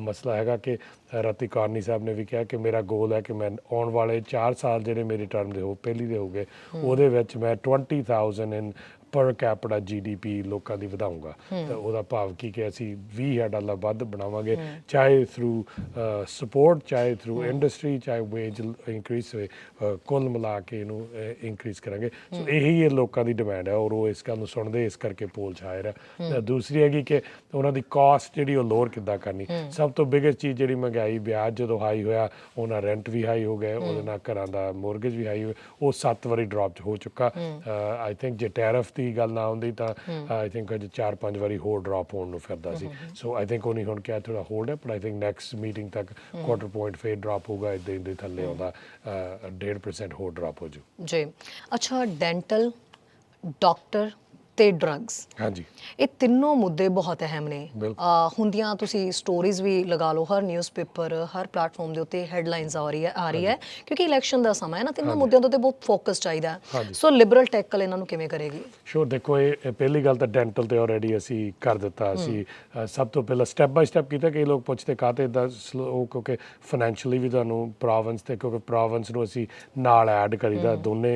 ਮਸਲਾ ਹੈਗਾ ਕਿ ਰਤੀ ਕਾਰਨੀ ਸਾਹਿਬ ਨੇ ਵੀ ਕਿਹਾ ਕਿ ਮੇਰਾ ਗੋਲ ਹੈ ਕਿ ਮੈਂ ਆਉਣ ਵਾਲੇ 4 ਸਾਲ ਜਿਹੜੇ ਮੇਰੀ ਟਰਮ ਦੇ ਹੋ ਪਹਿਲੀ ਦੇ ਹੋਗੇ ਉਹਦੇ ਵਿੱਚ ਮੈਂ 20000 ਇਨ ਪਰ ਕੈਪੀਟਾ ਜੀਡੀਪੀ ਲੋਕਾਂ ਦੀ ਵਧਾਉਂਗਾ ਤਾਂ ਉਹਦਾ ਭਾਵ ਕੀ ਕਿ ਅਸੀਂ 20000 ਡਾਲਰ ਵੱਧ ਬਣਾਵਾਂਗੇ। ਚਾਹੇ ਥਰੂ ਸਪੋਰਟ ਚਾਹੇ ਥਰੂ ਇੰਡਸਟਰੀ ਚਾਹੇ ਵੇਜ ਇਨਕਰੀਸ ਅ, ਕੁੱਲ ਮਿਲਾ ਕੇ ਇਹਨੂੰ ਇਨਕਰੀਸ ਕਰਾਂਗੇ। ਸੋ ਇਹੀ ਇਹ ਲੋਕਾਂ ਦੀ ਡਿਮਾਂਡ ਹੈ ਔਰ ਉਹ ਇਸ ਗੱਲ ਨੂੰ ਸੁਣਦੇ ਇਸ ਕਰਕੇ ਪੋਲ ਛਾਇਰ ਹੈ। ਤਾਂ ਦੂਸਰੀ ਹੈਗੀ ਕਿ ਉਹਨਾਂ ਦੀ ਕਾਸਟ ਜਿਹੜੀ ਉਹ ਲੋਅਰ ਕਿੱਦਾਂ ਕਰਨੀ। ਸਭ ਤੋਂ ਬਿਗੇਸਟ ਚੀਜ਼ ਜਿਹੜੀ ਮਹਿੰਗਾਈ ਵਿਆਜ ਜਦੋਂ ਹਾਈ ਹੋਇਆ ਉਹਨਾਂ ਰੈਂਟ ਵੀ ਹਾਈ ਹੋ ਗਏ ਉਹਦੇ ਨਾਲ ਘਰਾਂ ਦਾ ਮੋਰਗੇਜ ਵੀ ਹਾਈ ਹੋਇਆ ਉਹ ਸੱਤ ਵਾਰੀ ਡ੍ਰੌਪ ਹੋ ਚੁੱਕਾ। ਆਈ ਥਿੰਕ ਜੇ ਟੈਰਿਫ ਦੀ ਗੱਲ ਨਾ ਹੁੰਦੀ ਤਾਂ ਆਈ ਥਿੰਕ ਅਜੇ ਚਾਰ ਪੰਜ ਵਾਰੀ ਹੋਰ ਡ੍ਰੌਪ ਹੋਣ ਨੂੰ ਫਿਰਦਾ ਸੀ। ਸੋ ਆਈ ਥਿੰਕ ਉਹਨੇ ਹੁਣ ਕਿਹਾ ਥੋੜਾ ਹੋਲਡ ਹੈ but I think next meeting ਤੱਕ ਕੁਆਟਰ ਪੁਆਇੰਟ ਫੇਰ ਡ੍ਰੌਪ ਹੋਗਾ ਇਦਾਂ ਦੇ ਥੱਲੇ ਆਉਂਦਾ ਅ, 1.5% ਹੋਰ ਡ੍ਰੌਪ ਹੋ ਜੂ ਜੀ। ਅੱਛਾ ਡੈਂਟਲ ਡਾਕਟਰ ਤੇ ਡਰੱਗਸ ਹਾਂਜੀ। ਇਹ ਤਿੰਨੋਂ ਮੁੱਦੇ ਬਹੁਤ ਅਹਿਮ ਨੇ। ਬਿਲਕੁਲ। ਹੁੰਦੀਆਂ ਤੁਸੀਂ ਸਟੋਰੀਜ਼ ਵੀ ਲਗਾ ਲਓ ਹਰ ਨਿਊਜ਼ਪੇਪਰ ਹਰ ਪਲੇਟਫਾਰਮ ਦੇ ਉੱਤੇ ਹੈਡਲਾਈਨਸ ਆ ਰਹੀ ਹੈ ਆ ਰਹੀ ਹੈ ਕਿਉਂਕਿ ਇਲੈਕਸ਼ਨ ਦਾ ਸਮਾਂ ਹੈ ਨਾ ਤਿੰਨੋਂ ਮੁੱਦਿਆਂ ਦੇ ਉੱਤੇ ਬਹੁਤ ਫੋਕਸ ਚਾਹੀਦਾ ਹੈ। ਹਾਂਜੀ। ਸੋ ਲਿਬਰਲ ਟੈਕਲ ਇਹਨਾਂ ਨੂੰ ਕਿਵੇਂ ਕਰੇਗੀ? ਸ਼ੋਰ ਦੇਖੋ ਇਹ ਇਹ ਪਹਿਲੀ ਗੱਲ ਤਾਂ ਡੈਂਟਲ ਤੇ ਆਲਰੇਡੀ ਅਸੀਂ ਕਰ ਦਿੱਤਾ। ਅਸੀਂ ਅ, ਸਭ ਤੋਂ ਪਹਿਲਾਂ ਸਟੈਪ ਬਾਈ ਸਟੈਪ ਕੀਤਾ ਕਈ ਲੋਕ ਪੁੱਛਦੇ ਕਾਤੇ ਦਾ ਉਹ ਕਿਉਂਕਿ ਫਾਈਨੈਂਸ਼ੀਅਲੀ ਵੀ ਤੁਹਾਨੂੰ ਪ੍ਰੋਵਿੰਸ ਤੇ ਕਿਉਂਕਿ ਪ੍ਰੋਵਿੰਸ ਨੂੰ ਅਸੀਂ ਨਾਲ ਐਡ ਕਰੀਦਾ। ਦੋਨੇ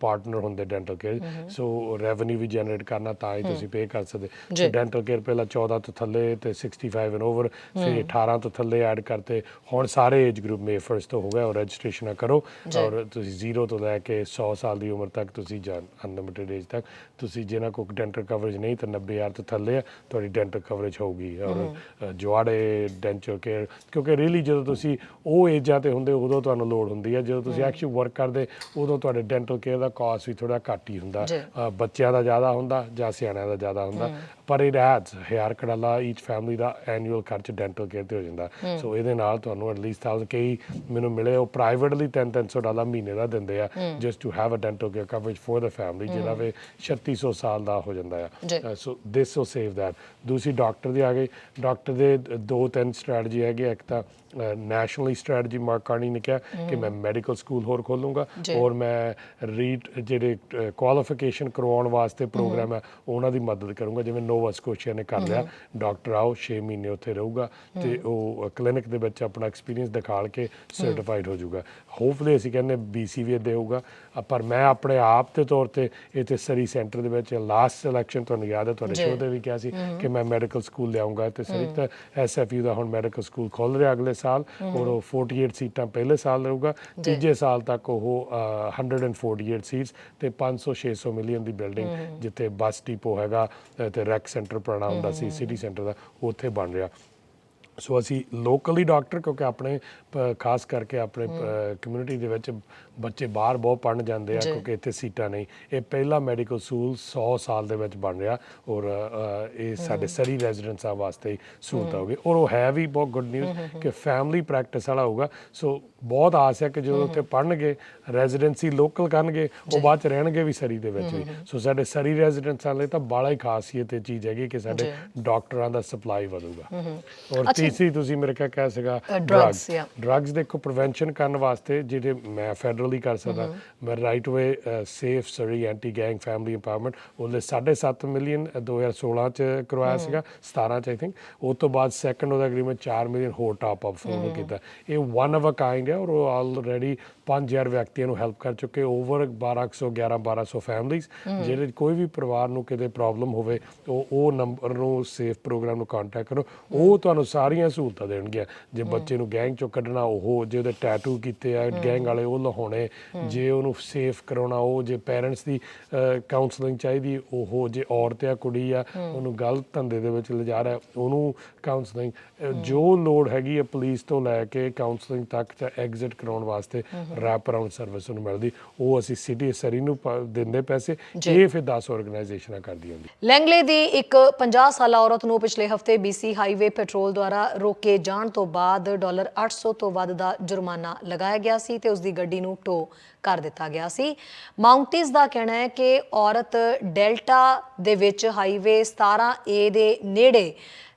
ਪਾਰਟਨਰ ਹੁੰਦੇ ਡੈਂਟਲ ਕੇਅਰ ਸੋ ਰੈਵਨਿਊ ਵੀ ਜਨਰੇਟ ਕਰਨਾ ਤਾਂ ਹੀ ਤੁਸੀਂ ਪੇ ਕਰ ਸਕਦੇ। ਜੀ। ਡੈਂਟਲ ਕੇਅਰ ਪਹਿਲਾਂ 14 ਤੋਂ ਥੱਲੇ ਤੇ 65 ਐਂਡ ਓਵਰ ਫਿਰ 18 ਤੋਂ ਥੱਲੇ ਐਡ ਕਰਤੇ। ਹੁਣ ਸਾਰੇ ਏਜ ਗਰੁੱਪ ਮੇ ਫਰਸਟ ਤੋਂ ਹੋ ਗਿਆ ਔਰ ਰਜਿਸਟ੍ਰੇਸ਼ਨ ਕਰੋ। ਔਰ ਤੁਸੀਂ 0 ਤੋਂ ਲੈ ਕੇ 100 ਸਾਲ ਦੀ ਉਮਰ ਤੱਕ ਤੁਸੀਂ ਜਾਨ ਅਨਲਿਮਿਟਿਡ ਏਜ ਤੱਕ ਤੁਸੀਂ ਜਿਹਨਾਂ ਕੋਲ ਡੈਂਟਲ ਕਵਰੇਜ ਨਹੀਂ ਤਾਂ 90000 ਤੋਂ ਥੱਲੇ ਆ ਤੁਹਾਡੀ ਡੈਂਟਲ ਕਵਰੇਜ ਹੋਊਗੀ। ਔਰ ਅ, ਜੁਆੜੇ ਡੈਂਟਲ ਕੇਅਰ ਕਿਉਂਕਿ ਰੀਲੀ ਜਦੋਂ ਤੁਸੀਂ ਉਹ ਏਜਾਂ ਤੇ ਹੁੰਦੇ ਉਦੋਂ ਤੁਹਾਨੂੰ ਲੋੜ ਹੁੰਦੀ ਹੈ ਜਦੋਂ ਤੁਸੀਂ ਐਕਚੁਅਲੀ ਵਰਕ ਕਰਦੇ ਉਦੋਂ ਤੁਹਾਡੇ ਡੈਂਟਲ ਕੇਅਰ ਦਾ ਕਾਸਟ ਵੀ ਥੋੜਾ ਘੱਟ ਹੀ ਹੁੰਦਾ। ਬੱਚਿਆਂ ਦਾ ਜ਼ਿਆਦਾ ਹੁੰਦਾ ਜਾਂ ਸਿਆਣਿਆਂ ਦਾ ਜ਼ਿਆਦਾ ਹੁੰਦਾ ਪਰ ਇਹ ਐਡਸ ਹੇਅਰ ਕਟਾਲਾ ਈਚ ਫੈਮਿਲੀ ਦਾ ਐਨੂਅਲ ਖਰਚ ਡੈਂਟਲ ਕੇਅਰ ਤੇ ਹੋ ਜਾਂਦਾ। ਸੋ ਇਹਦੇ ਨਾਲ ਤੁਹਾਨੂੰ ਐਟਲੀਸਟ 1000 ਕਈ ਮੈਨੂੰ ਮਿਲੇ ਉਹ ਪ੍ਰਾਈਵੇਟਲੀ 3-300 ਡਾਲਰ ਮਹੀਨੇ ਦਾ ਦਿੰਦੇ ਆ just to have a dental care coverage for the family ਜਿਹੜਾ ਵੇ 3600 ਸਾਲ ਦਾ ਹੋ ਜਾਂਦਾ। ਆ। So this will save that ਦੂਸਰੀ ਡਾਕਟਰ ਦੇ ਆ ਗਏ। ਡਾਕਟਰ ਦੇ ਦੋ ਤਿੰਨ ਸਟ੍ਰੈਟਜੀ ਹੈਗੇ। ਇੱਕ ਤਾਂ ਨੈਸ਼ਨਲੀ ਸਟ੍ਰੈਟਜੀ ਮਾਰਕ ਕਾਰਨੀ ਨੇ ਕਿਹਾ ਕਿ ਮੈਂ ਮੈਡੀਕਲ ਸਕੂਲ ਹੋਰ ਖੋਲੂੰਗਾ। ਔਰ ਮੈਂ ਰੀਡ ਜਿਹੜੇ ਕੁਆਲੀਫਿਕੇਸ਼ਨ ਕਰਵਾਉਣ ਵਾਸਤੇ ਪ੍ਰੋਗਰਾਮ ਹੈ ਉਹਨਾਂ ਦੀ ਮਦਦ ਕਰੂੰਗਾ। ਜਿਵੇਂ ਨੋਵਾ ਸਕੋਸ਼ੀਆ ਨੇ ਕਰ ਲਿਆ ਡਾਕਟਰ ਆਓ 6 ਮਹੀਨੇ ਉੱਥੇ ਰਹੂਗਾ ਤੇ ਉਹ ਕਲੀਨਿਕ ਦੇ ਵਿੱਚ ਆਪਣਾ ਐਕਸਪੀਰੀਅੰਸ ਦਿਖਾਲ ਕੇ ਸਰਟੀਫਾਈਡ ਹੋ ਜਾਊਗਾ। ਹੋਪਫੁਲੀ ਅਸੀਂ ਕਹਿੰਦੇ ਬੀਸੀ ਵੀ ਇੱਦਾਂ ਹੋਊਗਾ। ਪਰ ਮੈਂ ਆਪਣੇ ਆਪ ਦੇ ਤੌਰ ਤੇ ਇੱਥੇ ਸਰੀ ਸੈਂਟਰ ਦੇ ਵਿੱਚ ਲਾਸਟ ਸਿਲੈਕਸ਼ਨ ਤੁਹਾਨੂੰ ਯਾਦ ਹੈ ਤੁਹਾਡੇ। ਸ਼ੋਅ ਤੇ ਵੀ ਕਿਹਾ ਸੀ ਕਿ ਮੈਂ ਮੈਡੀਕਲ ਸਕੂਲ ਲਿਆਉਂਗਾ ਤੇ ਸਰੀ ਤਾਂ ਐਸਐਫਯੂ ਦਾ ਹੁਣ ਮੈਡੀਕਲ ਸਕੂਲ ਖੋਲ ਰਿਹਾ ਅਗਲੇ ਸਾਲ ਔਰ ਉਹ 48 ਸੀਟਾਂ ਪਹਿਲੇ ਸਾਲ ਰਹੂਗਾ। ਤੀਜੇ ਸਾਲ ਤੱਕ ਉਹ ਅ, 148 ਸੀਟਸ ਤੇ 500 600 ਮਿਲੀਅਨ ਦੀ ਬਿਲਡਿੰਗ ਜਿੱਥੇ ਬੱਸ ਡਿਪੋ ਹੈਗਾ ਤੇ ਰੈਕ ਸੈਂਟਰ ਪੁਰਾਣਾ ਹੁੰਦਾ ਸੀ ਸਿਟੀ ਸੈਂਟਰ ਦਾ ਉੱਥੇ ਬਣ ਰਿਹਾ। ਸੋ ਅਸੀਂ ਲੋਕਲੀ ਡਾਕਟਰ ਕਿਉਂਕਿ ਆਪਣੇ ਖਾਸ ਕਰਕੇ ਆਪਣੇ ਕਮਿਊਨਿਟੀ ਦੇ ਵਿੱਚ ਬੱਚੇ ਬਾਹਰ ਬਹੁਤ ਪੜਨ ਜਾਂਦੇ ਆ। ਕਿਉਂਕਿ ਇੱਥੇ ਸੀਟਾਂ ਨਹੀਂ। ਇਹ ਪਹਿਲਾ ਮੈਡੀਕਲ ਸਕੂਲ 100 ਸਾਲ ਦੇ ਵਿੱਚ ਬਣ ਰਿਹਾ ਔਰ ਇਹ ਸਾਡੇ ਸਰੀ ਰੈਜ਼ੀਡੈਂਟਸਾਂ ਵਾਸਤੇ ਸਹੂਲਤ ਹੋਗੀ ਔਰ ਉਹ ਹੈ ਵੀ ਬਹੁਤ ਗੁੱਡ ਨਿਊਜ਼ ਕਿ ਫੈਮਿਲੀ ਪ੍ਰੈਕਟਿਸ ਵਾਲਾ ਹੋਊਗਾ। ਸੋ ਬਹੁਤ ਆਸ ਹੈ ਕਿ ਜਦੋਂ ਉੱਥੇ ਪੜਨਗੇ ਰੈਜ਼ੀਡੈਂਸੀ ਲੋਕਲ ਕਰਨਗੇ ਉਹ ਬਾਅਦ ਚ ਰਹਿਣਗੇ ਵੀ ਸਰੀ ਦੇ ਵਿੱਚ ਵੀ। ਸੋ ਸਾਡੇ ਸਰੀ ਰੈਜ਼ੀਡੈਂਟਸਾਂ ਲਈ ਤਾਂ ਬਾਲਾ ਹੀ ਖਾਸੀਅਤ ਇਹ ਚੀਜ਼ ਹੈਗੀ ਕਿ ਸਾਡੇ ਡਾਕਟਰਾਂ ਦਾ ਸਪਲਾਈ ਵਧੂਗਾ। ਔਰ ਤੀਸਰੀ ਤੁਸੀਂ ਮੇਰੇ ਖਿਆਲ ਕਹਿ ਸੀਗਾ yeah. ਡਰੱਗਸ ਦੇਖੋ ਪ੍ਰੀਵੈਂਸ਼ਨ ਕਰਨ ਵਾਸਤੇ ਜਿਹੜੇ ਮੈਂ ਫੈਡਰਲੀ ਕਰ ਸਕਦਾ। ਮੈਂ right way safe Surrey anti gang family empowerment ਉਹਦੇ 7.5 ਮਿਲੀਅਨ 2016 ਚ ਕਰਵਾਇਆ ਸੀਗਾ 17 ਚ ਆਈ ਥਿੰਕ ਉਸ ਤੋਂ ਬਾਅਦ ਸੈਕੰਡ ਉਹਦਾ ਐਗਰੀਮੈਂਟ 4 ਮਿਲੀਅਨ ਹੋਰ ਟਾਪ ਅਪ ਉਹਨੂੰ ਕੀਤਾ। ਇਹ ਵਨ ਆਫ ਅ ਕਾਈਂਡ ਹੈ ਔਰ ਉਹ ਆਲਰੇਡੀ 5000 ਵਿਅਕਤੀਆਂ ਨੂੰ ਹੈਲਪ ਕਰ ਚੁੱਕੇ ਓਵਰ 1200 11 1200 ਫੈਮਲੀਜ਼ ਜਿਹੜੇ ਕੋਈ ਵੀ ਪਰਿਵਾਰ ਨੂੰ ਕਿਤੇ ਪ੍ਰੋਬਲਮ ਹੋਵੇ ਉਹ ਉਹ ਨੰਬਰ ਨੂੰ ਸੇਫ ਪ੍ਰੋਗਰਾਮ ਨੂੰ ਕੰਟੈਕਟ ਕਰੋ। ਉਹ ਤੁਹਾਨੂੰ ਸਾਰੀਆਂ ਸਹੂਲਤਾਂ ਦੇਣਗੇ ਜੇ ਬੱਚੇ ਨੂੰ ਗੈਂਗ ਚੋਂ ਕੱਢਣਾ ਉਹ ਜੇ ਉਹਦੇ ਟੈਟੂ ਕੀਤੇ ਆ ਗੈਂਗ ਵਾਲੇ ਉਹ ਲਾਉਣੇ ਜੇ ਉਹਨੂੰ ਸੇਫ ਕਰਾਉਣਾ ਉਹ ਜੇ ਪੈਰੈਂਟਸ ਦੀ ਕਾਉਂਸਲਿੰਗ ਚਾਹੀਦੀ ਉਹ ਜੇ ਔਰਤ ਆ ਕੁੜੀ ਆ ਉਹਨੂੰ ਗਲਤ ਧੰਦੇ ਦੇ ਵਿੱਚ ਲਿਜਾ ਰਿਹਾ ਉਹਨੂੰ ਕਾਉਂਸਲਿੰਗ ਜੋ ਲੋੜ ਹੈਗੀ ਹੈ ਪੁਲਿਸ ਤੋਂ ਲੈ ਕੇ ਕਾਉਂਸਲਿੰਗ ਤੱਕ ਤੇ ਐਗਜ਼ਿਟ ਕਰਾਉਣ ਵਾਸਤੇ ਰੈਪ ਅਰਾਊਂਡ ਸਰਵਿਸ ਨੂੰ ਮਿਲਦੀ ਉਹ ਅਸੀਂ ਸਿਟੀ ਸਰੀ ਨੂੰ ਦਿੰਦੇ ਪੈਸੇ। ਇਹ ਫਿਰ 10 ਆਰਗੇਨਾਈਜੇਸ਼ਨਾਂ ਕਰਦੀ ਹੁੰਦੀ ਲੈਂਗਲੇ ਦੀ ਇੱਕ 50 ਸਾਲਾ ਔਰਤ ਨੂੰ ਪਿਛਲੇ ਹਫ਼ਤੇ BC ਹਾਈਵੇ ਪੈਟਰੋਲ ਦੁਆਰਾ ਰੋਕੇ ਜਾਣ ਤੋਂ ਬਾਅਦ ਡਾਲਰ 800 ਤੋਂ ਵੱਧ ਦਾ ਜੁਰਮਾਨਾ ਲਗਾਇਆ ਗਿਆ ਸੀ ਤੇ ਉਸ ਦੀ ਗੱਡੀ ਨੂੰ ਟੋ ਕਰ ਦਿੱਤਾ ਗਿਆ ਸੀ ਮਾਊਂਟੀਜ਼ ਦਾ ਕਹਿਣਾ ਹੈ ਕਿ ਔਰਤ ਡੈਲਟਾ ਦੇ ਵਿੱਚ ਹਾਈਵੇ 17A ਦੇ ਨੇੜੇ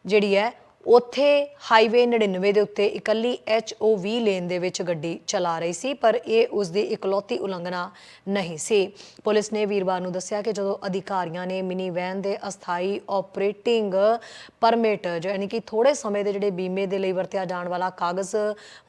ਜਿਹੜੀ ਹੈ ਉੱਥੇ ਹਾਈਵੇ 99 ਦੇ ਉੱਤੇ ਇਕੱਲੀ HOV ਲੇਨ ਦੇ ਵਿੱਚ ਗੱਡੀ ਚਲਾ ਰਹੀ ਸੀ, ਪਰ ਇਹ ਉਸ ਦੀ ਇਕਲੌਤੀ ਉਲੰਘਣਾ ਨਹੀਂ ਸੀ। ਪੁਲਿਸ ਨੇ ਵੀਰਵਾਰ ਨੂੰ ਦੱਸਿਆ ਕਿ ਜਦੋਂ ਅਧਿਕਾਰੀਆਂ ਨੇ ਮਿਨੀ ਵੈਨ ਦੇ ਅਸਥਾਈ ਆਪਰੇਟਿੰਗ ਪਰਮਿਟ ਯਾਨੀ ਕਿ ਥੋੜੇ ਸਮੇਂ ਦੇ ਜਿਹੜੇ ਬੀਮੇ ਦੇ ਲਈ ਵਰਤਿਆ ਜਾਣ ਵਾਲਾ ਕਾਗਜ਼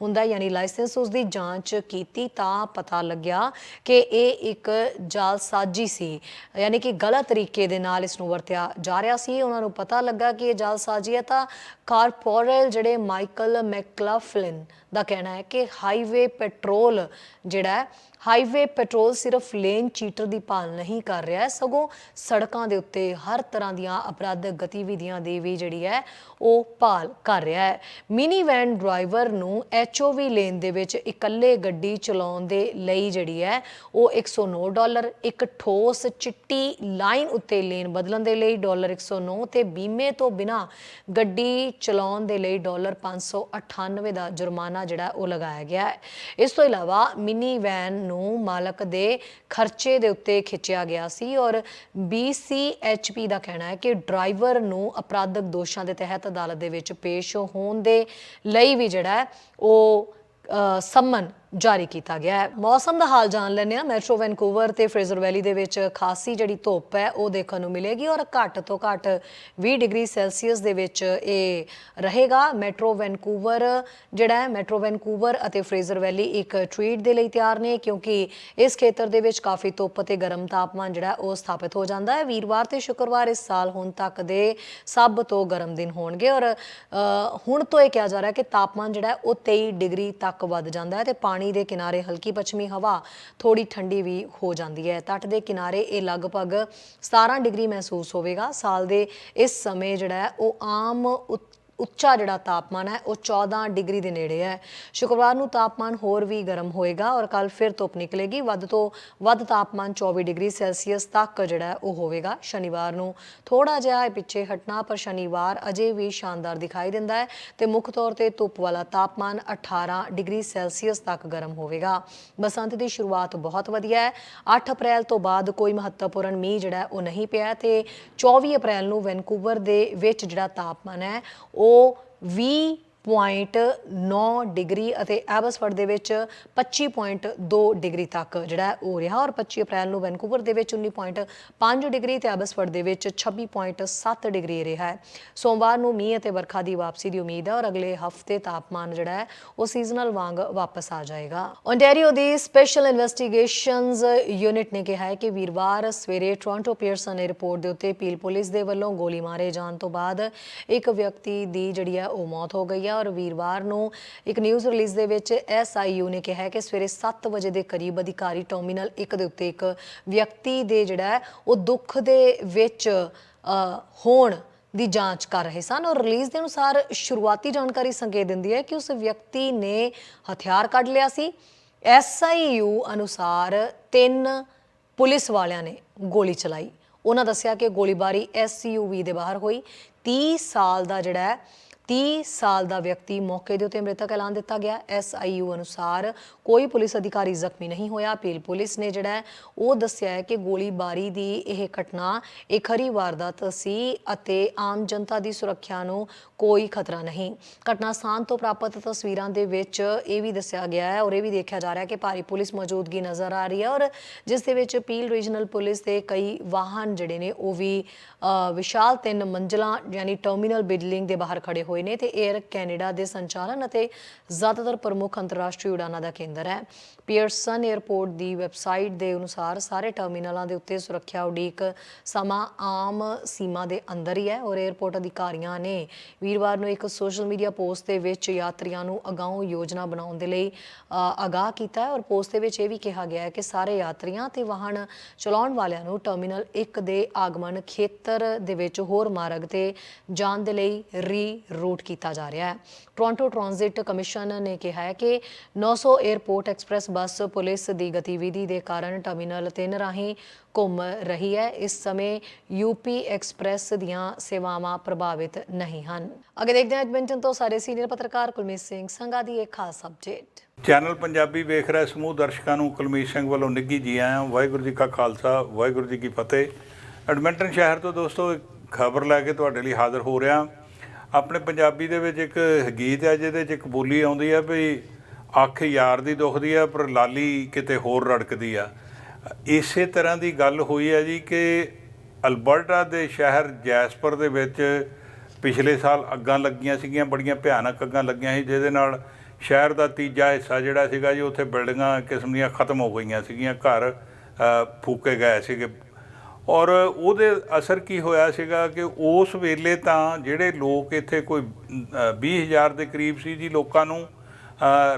ਹੁੰਦਾ ਯਾਨੀ ਲਾਇਸੈਂਸ ਉਸ ਦੀ ਜਾਂਚ ਕੀਤੀ, ਤਾਂ ਪਤਾ ਲੱਗਿਆ ਕਿ ਇਹ ਇੱਕ ਜਾਲਸਾਜ਼ੀ ਸੀ। ਯਾਨੀ ਕਿ ਗਲਤ ਤਰੀਕੇ ਦੇ ਨਾਲ ਇਸ ਨੂੰ ਵਰਤਿਆ ਜਾ ਰਿਹਾ ਸੀ। ਉਹਨਾਂ ਨੂੰ ਪਤਾ ਲੱਗਾ ਕਿ ਇਹ ਜਾਲਸਾਜ਼ੀ ਹੈ, ਤਾਂ ਕਾਰਪੋਰਲ ਜਿਹੜੇ ਮਾਈਕਲ ਮੈਕਲਾਫਲਿਨ ਦਾ ਕਹਿਣਾ ਹੈ ਕਿ ਹਾਈਵੇ ਪੈਟਰੋਲ ਜਿਹੜਾ ਹਾਈਵੇ ਪੈਟਰੋਲ ਸਿਰਫ ਲੇਨ ਚੀਟਰ ਦੀ ਭਾਲ ਨਹੀਂ ਕਰ ਰਿਹਾ ਸਗੋਂ ਸੜਕਾਂ ਦੇ ਉੱਤੇ ਹਰ ਤਰ੍ਹਾਂ ਦੀਆਂ ਅਪਰਾਧਕ ਗਤੀਵਿਧੀਆਂ ਦੀ ਵੀ ਜਿਹੜੀ ਹੈ, ਉਹ ਭਾਲ ਕਰ ਰਿਹਾ ਹੈ। ਮਿਨੀ ਵੈਨ ਡਰਾਈਵਰ ਨੂੰ ਐਚਓਵੀ ਲੇਨ ਦੇ ਵਿੱਚ ਇਕੱਲੇ ਗੱਡੀ ਚਲਾਉਣ ਦੇ ਲਈ ਜਿਹੜੀ ਹੈ, ਉਹ 109 ਡਾਲਰ, ਇੱਕ ਠੋਸ ਚਿੱਟੀ ਲਾਈਨ ਉੱਤੇ ਲੇਨ ਬਦਲਣ ਦੇ ਲਈ ਡਾਲਰ 109 ਤੇ ਬੀਮੇ ਤੋਂ ਬਿਨਾ ਗੱਡੀ ਚਲਾਉਣ ਦੇ ਲਈ ਡਾਲਰ 598 ਦਾ ਜੁਰਮਾਨਾ ਜਿਹੜਾ ਉਹ ਲਗਾਇਆ ਗਿਆ ਹੈ। ਇਸ ਤੋਂ ਇਲਾਵਾ ਮਿਨੀ ਵੈਨ ਨੂੰ ਮਾਲਕ ਦੇ ਖਰਚੇ ਦੇ ਉੱਤੇ ਖਿੱਚਿਆ ਗਿਆ ਸੀ ਔਰ BCHP ਦਾ ਕਹਿਣਾ ਹੈ ਕਿ ਡਰਾਈਵਰ ਨੂੰ ਅਪਰਾਧਕ ਦੋਸ਼ਾਂ ਦੇ ਤਹਿਤ ਅਦਾਲਤ ਦੇ ਵਿੱਚ ਪੇਸ਼ ਹੋਣ ਦੇ ਲਈ ਵੀ ਜਿਹੜਾ ਉਹ ਅ, ਸੰਮਨ ਜਾਰੀ ਕੀਤਾ ਗਿਆ ਹੈ। ਮੌਸਮ ਦਾ ਹਾਲ ਜਾਣ ਲੈਂਦੇ ਹਾਂ। ਮੈਟਰੋ ਵੈਨਕੂਵਰ ਤੇ ਫਰੇਜ਼ਰ ਵੈਲੀ ਦੇ ਵਿੱਚ ਖਾਸੀ ਜਿਹੜੀ ਧੁੱਪ ਹੈ, ਉਹ ਦੇਖਣ ਨੂੰ ਮਿਲੇਗੀ ਔਰ ਘੱਟ ਤੋਂ ਘੱਟ 20 ਡਿਗਰੀ ਸੈਲਸੀਅਸ ਦੇ ਵਿੱਚ ਇਹ ਰਹੇਗਾ। ਮੈਟਰੋ ਵੈਨਕੂਵਰ ਜਿਹੜਾ ਹੈ, ਮੈਟਰੋ ਵੈਨਕੂਵਰ ਅਤੇ ਫਰੇਜ਼ਰ ਵੈਲੀ ਇੱਕ ਟ੍ਰੀਟ ਦੇ ਲਈ ਤਿਆਰ ਨੇ ਕਿਉਂਕਿ ਇਸ ਖੇਤਰ ਦੇ ਵਿੱਚ ਕਾਫੀ ਧੁੱਪ ਤੇ ਗਰਮ ਤਾਪਮਾਨ ਜਿਹੜਾ ਉਹ ਸਥਾਪਿਤ ਹੋ ਜਾਂਦਾ ਹੈ। ਵੀਰਵਾਰ ਤੇ ਸ਼ੁੱਕਰਵਾਰ ਇਸ ਸਾਲ ਹੁਣ ਤੱਕ ਦੇ ਸਭ ਤੋਂ ਗਰਮ ਦਿਨ ਹੋਣਗੇ ਔਰ ਹੁਣ ਤੋਂ ਇਹ ਕਿਹਾ ਜਾ ਰਿਹਾ ਕਿ ਤਾਪਮਾਨ ਜਿਹੜਾ ਉਹ 23 ਡਿਗਰੀ ਤੱਕ ਵੱਧ ਜਾਂਦਾ ਹੈ ਤੇ ਪਾਣੀ ਦੇ ਕਿਨਾਰੇ ਹਲਕੀ ਪੱਛਮੀ ਹਵਾ ਥੋੜੀ ਠੰਡੀ ਵੀ ਹੋ ਜਾਂਦੀ ਹੈ। ਤੱਟ ਦੇ ਕਿਨਾਰੇ ਇਹ ਲਗਭਗ 17 ਡਿਗਰੀ ਮਹਿਸੂਸ ਹੋਵੇਗਾ। ਸਾਲ ਦੇ ਇਸ ਸਮੇਂ ਜਿਹੜਾ ਹੈ, ਉਹ ਆਮ ਉੱਚਾ ਜਿਹੜਾ ਤਾਪਮਾਨ ਹੈ, ਉਹ 14 ਡਿਗਰੀ ਦੇ ਨੇੜੇ ਹੈ। ਸ਼ੁੱਕਰਵਾਰ ਨੂੰ ਤਾਪਮਾਨ ਹੋਰ ਵੀ ਗਰਮ ਹੋਏਗਾ ਔਰ ਕੱਲ ਫਿਰ ਧੁੱਪ ਨਿਕਲੇਗੀ। ਵੱਧ ਤੋਂ ਵੱਧ ਤਾਪਮਾਨ 24 ਡਿਗਰੀ ਸੈਲਸੀਅਸ ਤੱਕ ਜਿਹੜਾ ਉਹ ਹੋਵੇਗਾ। ਸ਼ਨੀਵਾਰ ਨੂੰ ਥੋੜਾ ਜਿਹਾ ਇਹ ਪਿੱਛੇ ਹਟਣਾ, ਪਰ ਸ਼ਨੀਵਾਰ ਅਜੇ ਵੀ ਸ਼ਾਨਦਾਰ ਦਿਖਾਈ ਦਿੰਦਾ ਹੈ ਤੇ ਮੁੱਖ ਤੌਰ ਤੇ ਧੁੱਪ ਵਾਲਾ ਤਾਪਮਾਨ 18 ਡਿਗਰੀ ਸੈਲਸੀਅਸ ਤੱਕ ਗਰਮ ਹੋਵੇਗਾ। ਬਸੰਤ ਦੀ ਸ਼ੁਰੂਆਤ ਬਹੁਤ ਵਧੀਆ ਹੈ। 8 ਅਪ੍ਰੈਲ ਤੋਂ ਬਾਅਦ ਕੋਈ ਮਹੱਤਵਪੂਰਨ ਮੀਂਹ ਜਿਹੜਾ ਉਹ ਨਹੀਂ ਪਿਆ ਤੇ 24 ਅਪ੍ਰੈਲ ਨੂੰ ਵੈਨਕੂਵਰ ਦੇ ਵਿੱਚ ਜਿਹੜਾ ਤਾਪਮਾਨ ਹੈ ਉਹ O V 20.9 ਡਿਗਰੀ ਅਤੇ ਐਬਸਫੋਰਡ ਦੇ ਵਿੱਚ 25.2 ਡਿਗਰੀ ਤੱਕ ਜਿਹੜਾ ਹੈ ਉਹ ਰਿਹਾ ਔਰ 25 ਅਪ੍ਰੈਲ ਨੂੰ ਵੈਨਕੂਵਰ ਦੇ ਵਿੱਚ 19.5 ਡਿਗਰੀ ਤੇ ਐਬਸਫੋਰਡ ਦੇ ਵਿੱਚ 26.7 ਡਿਗਰੀ ਰਿਹਾ ਹੈ। ਸੋਮਵਾਰ ਨੂੰ ਮੀਂਹ ਅਤੇ ਵਰਖਾ ਦੀ ਵਾਪਸੀ ਦੀ ਉਮੀਦ ਹੈ ਔਰ ਅਗਲੇ ਹਫ਼ਤੇ ਤਾਪਮਾਨ ਜਿਹੜਾ ਹੈ ਉਹ ਸੀਜ਼ਨਲ ਵਾਂਗ ਵਾਪਸ ਆ ਜਾਏਗਾ। ਓਨਟਾਰੀਓ ਦੀ ਸਪੈਸ਼ਲ ਇਨਵੈਸਟੀਗੇਸ਼ਨਸ ਯੂਨਿਟ ਨੇ ਕਿਹਾ ਹੈ ਕਿ ਵੀਰਵਾਰ ਸਵੇਰੇ ਟੋਰਾਂਟੋ ਪੀਅਰਸਨ 에ਅਰਪੋਰਟ ਦੇ ਉੱਤੇ ਪੀਲ ਪੁਲਿਸ ਦੇ ਵੱਲੋਂ ਗੋਲੀ ਮਾਰੇ ਜਾਣ ਤੋਂ ਬਾਅਦ ਇੱਕ ਵਿਅਕਤੀ ਦੀ ਜਿਹੜੀ ਹੈ ਉਹ ਮੌਤ ਹੋ ਗਈ ਹੈ ਔਰ ਵੀਰਵਾਰ ਨੂੰ ਇੱਕ ਨਿਊਜ਼ ਰਿਲੀਜ਼ ਦੇ ਵਿੱਚ ਐਸਆਈਯੂ ਨੇ ਕਿਹਾ ਕਿ ਸਵੇਰੇ 7 ਵਜੇ ਦੇ ਕਰੀਬ ਅਧਿਕਾਰੀ ਟਰਮੀਨਲ 1 ਦੇ ਉੱਤੇ ਇੱਕ ਵਿਅਕਤੀ ਦੇ ਜਿਹੜਾ ਉਹ ਦੁੱਖ ਦੇ ਵਿੱਚ ਹੋਣ ਦੀ ਜਾਂਚ ਕਰ ਰਹੇ ਸਨ ਔਰ ਰਿਲੀਜ਼ ਦੇ ਅਨੁਸਾਰ ਸ਼ੁਰੂਆਤੀ ਜਾਣਕਾਰੀ ਸੰਕੇਤ ਦਿੰਦੀ ਹੈ ਕਿ ਉਸ ਵਿਅਕਤੀ ਨੇ ਹਥਿਆਰ ਕੱਢ ਲਿਆ ਸੀ। ਐਸਆਈਯੂ ਅਨੁਸਾਰ ਤਿੰਨ ਪੁਲਿਸ ਵਾਲਿਆਂ ਨੇ ਗੋਲੀ ਚਲਾਈ। ਉਹਨਾਂ ਦੱਸਿਆ ਕਿ ਗੋਲੀਬਾਰੀ ਐਸਯੂਵੀ ਦੇ ਬਾਹਰ ਹੋਈ। 30 ਸਾਲ ਦਾ ਜਿਹੜਾ 30 ਸਾਲ ਦਾ ਵਿਅਕਤੀ ਮੌਕੇ ਦੇ ਉੱਤੇ ਮ੍ਰਿਤਕ ਐਲਾਨ ਦਿੱਤਾ ਗਿਆ। ਐਸਆਈਯੂ ਅਨੁਸਾਰ ਕੋਈ ਪੁਲਿਸ ਅਧਿਕਾਰੀ ਜ਼ਖਮੀ ਨਹੀਂ ਹੋਇਆ। ਪੀਲ ਪੁਲਿਸ ਨੇ ਜਿਹੜਾ ਉਹ ਦੱਸਿਆ ਹੈ ਕਿ ਗੋਲੀਬਾਰੀ ਦੀ ਇਹ ਘਟਨਾ ਇੱਕ ਹਰੀ ਵਾਰਦਾਤ ਸੀ ਅਤੇ ਆਮ ਜਨਤਾ ਦੀ ਸੁਰੱਖਿਆ ਨੂੰ ਕੋਈ ਖਤਰਾ ਨਹੀਂ। ਘਟਨਾ ਸਥਾਨ ਤੋਂ ਪ੍ਰਾਪਤ ਤਸਵੀਰਾਂ ਦੇ ਵਿੱਚ ਇਹ ਵੀ ਦੱਸਿਆ ਗਿਆ ਹੈ ਔਰ ਇਹ ਵੀ ਦੇਖਿਆ ਜਾ ਰਿਹਾ ਹੈ ਕਿ ਭਾਰੀ ਪੁਲਿਸ ਮੌਜੂਦਗੀ ਨਜ਼ਰ ਆ ਰਹੀ ਹੈ ਔਰ ਜਿਸ ਦੇ ਵਿੱਚ ਪੀਲ ਰੀਜਨਲ ਪੁਲਿਸ ਦੇ ਕਈ ਵਾਹਨ ਜਿਹੜੇ ਨੇ, ਉਹ ਵੀ ਵਿਸ਼ਾਲ ਤਿੰਨ ਮੰਜ਼ਲਾਂ ਯਾਨੀ ਟਰਮੀਨਲ ਬਿਲਡਿੰਗ ਦੇ ਬਾਹਰ ਖੜੇ ਹੋਏ ਹੋਏ ਨੇ ਤੇ 에ਅਰ ਕੈਨੇਡਾ ਦੇ ਸੰਚਾਲਨ ਅਤੇ ਜ਼ਿਆਦਾਤਰ ਪ੍ਰਮੁੱਖ ਅੰਤਰਰਾਸ਼ਟਰੀ ਉਡਾਨਾਂ ਦਾ ਕੇਂਦਰ ਹੈ। ਪੀਅਰਸਨ 에ਅਰਪੋਰਟ ਦੀ ਵੈਬਸਾਈਟ ਦੇ ਅਨੁਸਾਰ ਸਾਰੇ ਟਰਮੀਨਲਾਂ ਦੇ ਉੱਤੇ ਸੁਰੱਖਿਆ ਉਡੀਕ ਸਮਾਂ ਆਮ ਸੀਮਾ ਦੇ ਅੰਦਰ ਹੀ ਹੈ ਔਰ 에ਅਰਪੋਰਟ ਅਧਿਕਾਰੀਆਂ ਨੇ ਵੀਰਵਾਰ ਨੂੰ ਇੱਕ ਸੋਸ਼ਲ ਮੀਡੀਆ ਪੋਸਟ ਦੇ ਵਿੱਚ ਯਾਤਰੀਆਂ ਨੂੰ ਅਗਾਉਂ ਯੋਜਨਾ ਬਣਾਉਣ ਦੇ ਲਈ ਅਗਾਹ ਕੀਤਾ ਹੈ ਔਰ ਪੋਸਟ ਦੇ ਵਿੱਚ ਇਹ ਵੀ ਕਿਹਾ ਗਿਆ ਹੈ ਕਿ ਸਾਰੇ ਯਾਤਰੀਆਂ ਤੇ ਵਾਹਨ ਚਲਾਉਣ ਵਾਲਿਆਂ ਨੂੰ ਟਰਮੀਨਲ 1 ਦੇ ਆਗਮਨ ਖੇਤਰ ਦੇ ਵਿੱਚ ਹੋਰ ਮਾਰਗ ਤੇ ਜਾਣ ਦੇ ਲਈ ਰੀ ਰੂਟ ਕੀਤਾ ਜਾ ਰਿਹਾ ਹੈ। ਟੋਰਾਂਟੋ ਟ੍ਰਾਂਜ਼ਿਟ ਕਮਿਸ਼ਨ ਨੇ ਕਿਹਾ ਹੈ ਕਿ 900 에ਅਰਪੋਰਟ ਐਕਸਪ੍ਰੈਸ ਬੱਸ ਪੁਲਿਸ ਦੀ ਗਤੀਵਿਧੀ ਦੇ ਕਾਰਨ ਟਰਮੀਨਲ 3 ਰਾਹੀਂ ਘੁੰਮ ਰਹੀ ਹੈ। ਇਸ ਸਮੇਂ ਯੂਪੀ ਐਕਸਪ੍ਰੈਸ ਦੀਆਂ ਸੇਵਾਵਾਂ ਪ੍ਰਭਾਵਿਤ ਨਹੀਂ ਹਨ। ਅੱਗੇ ਦੇਖਦੇ ਹਾਂ ਐਡਮਿੰਟਨ ਤੋਂ ਸਾਡੇ ਸੀਨੀਅਰ ਪੱਤਰਕਾਰ ਕੁਲਮੀਤ ਸਿੰਘ ਸੰਘਾ ਦੀ ਇੱਕ ਖਾਸ ਅਪਡੇਟ ਚੈਨਲ ਪੰਜਾਬੀ ਵੇਖ ਰਹੇ ਸਮੂਹ ਦਰਸ਼ਕਾਂ ਨੂੰ ਕੁਲਮੀਤ ਸਿੰਘ ਵੱਲੋਂ ਨਿੱਘੀ ਜੀ ਆਇਆਂ ਵਾਹਿਗੁਰੂ ਜੀ ਕਾ ਖਾਲਸਾ, ਵਾਹਿਗੁਰੂ ਜੀ ਕੀ ਫਤਿਹ। ਐਡਮਿੰਟਨ ਸ਼ਹਿਰ ਤੋਂ ਦੋਸਤੋ ਖਬਰ ਲੈ ਕੇ ਤੁਹਾਡੇ ਲਈ ਹਾਜ਼ਰ ਹੋ ਰਿਹਾ। ਆਪਣੇ ਪੰਜਾਬੀ ਦੇ ਵਿੱਚ ਇੱਕ ਗੀਤ ਹੈ ਜਿਹਦੇ 'ਚ ਇੱਕ ਬੋਲੀ ਆਉਂਦੀ ਹੈ ਵੀ ਅੱਖ ਯਾਰ ਦੀ ਦੁਖਦੀ ਆ, ਪਰ ਲਾਲੀ ਕਿਤੇ ਹੋਰ ਰੜਕਦੀ ਆ। ਇਸੇ ਤਰ੍ਹਾਂ ਦੀ ਗੱਲ ਹੋਈ ਹੈ ਜੀ ਕਿ ਅਲਬਰਟਾ ਦੇ ਸ਼ਹਿਰ ਜੈਸਪਰ ਦੇ ਵਿੱਚ ਪਿਛਲੇ ਸਾਲ ਅੱਗਾਂ ਲੱਗੀਆਂ ਸੀਗੀਆਂ, ਬੜੀਆਂ ਭਿਆਨਕ ਅੱਗਾਂ ਲੱਗੀਆਂ ਸੀ, ਜਿਹਦੇ ਨਾਲ ਸ਼ਹਿਰ ਦਾ ਤੀਜਾ ਹਿੱਸਾ ਜਿਹੜਾ ਸੀਗਾ ਜੀ, ਉੱਥੇ ਬਿਲਡਿੰਗਾਂ ਕਿਸਮ ਦੀਆਂ ਖਤਮ ਹੋ ਗਈਆਂ ਸੀਗੀਆਂ, ਘਰ ਫੂਕੇ ਗਏ ਸੀਗੇ। ਔਰ ਉਹਦੇ ਅਸਰ ਕੀ ਹੋਇਆ ਸੀਗਾ ਕਿ ਉਸ ਵੇਲੇ ਤਾਂ ਜਿਹੜੇ ਲੋਕ ਇੱਥੇ ਕੋਈ ਅ, 20000 ਦੇ ਕਰੀਬ ਸੀ ਜੀ ਲੋਕਾਂ ਨੂੰ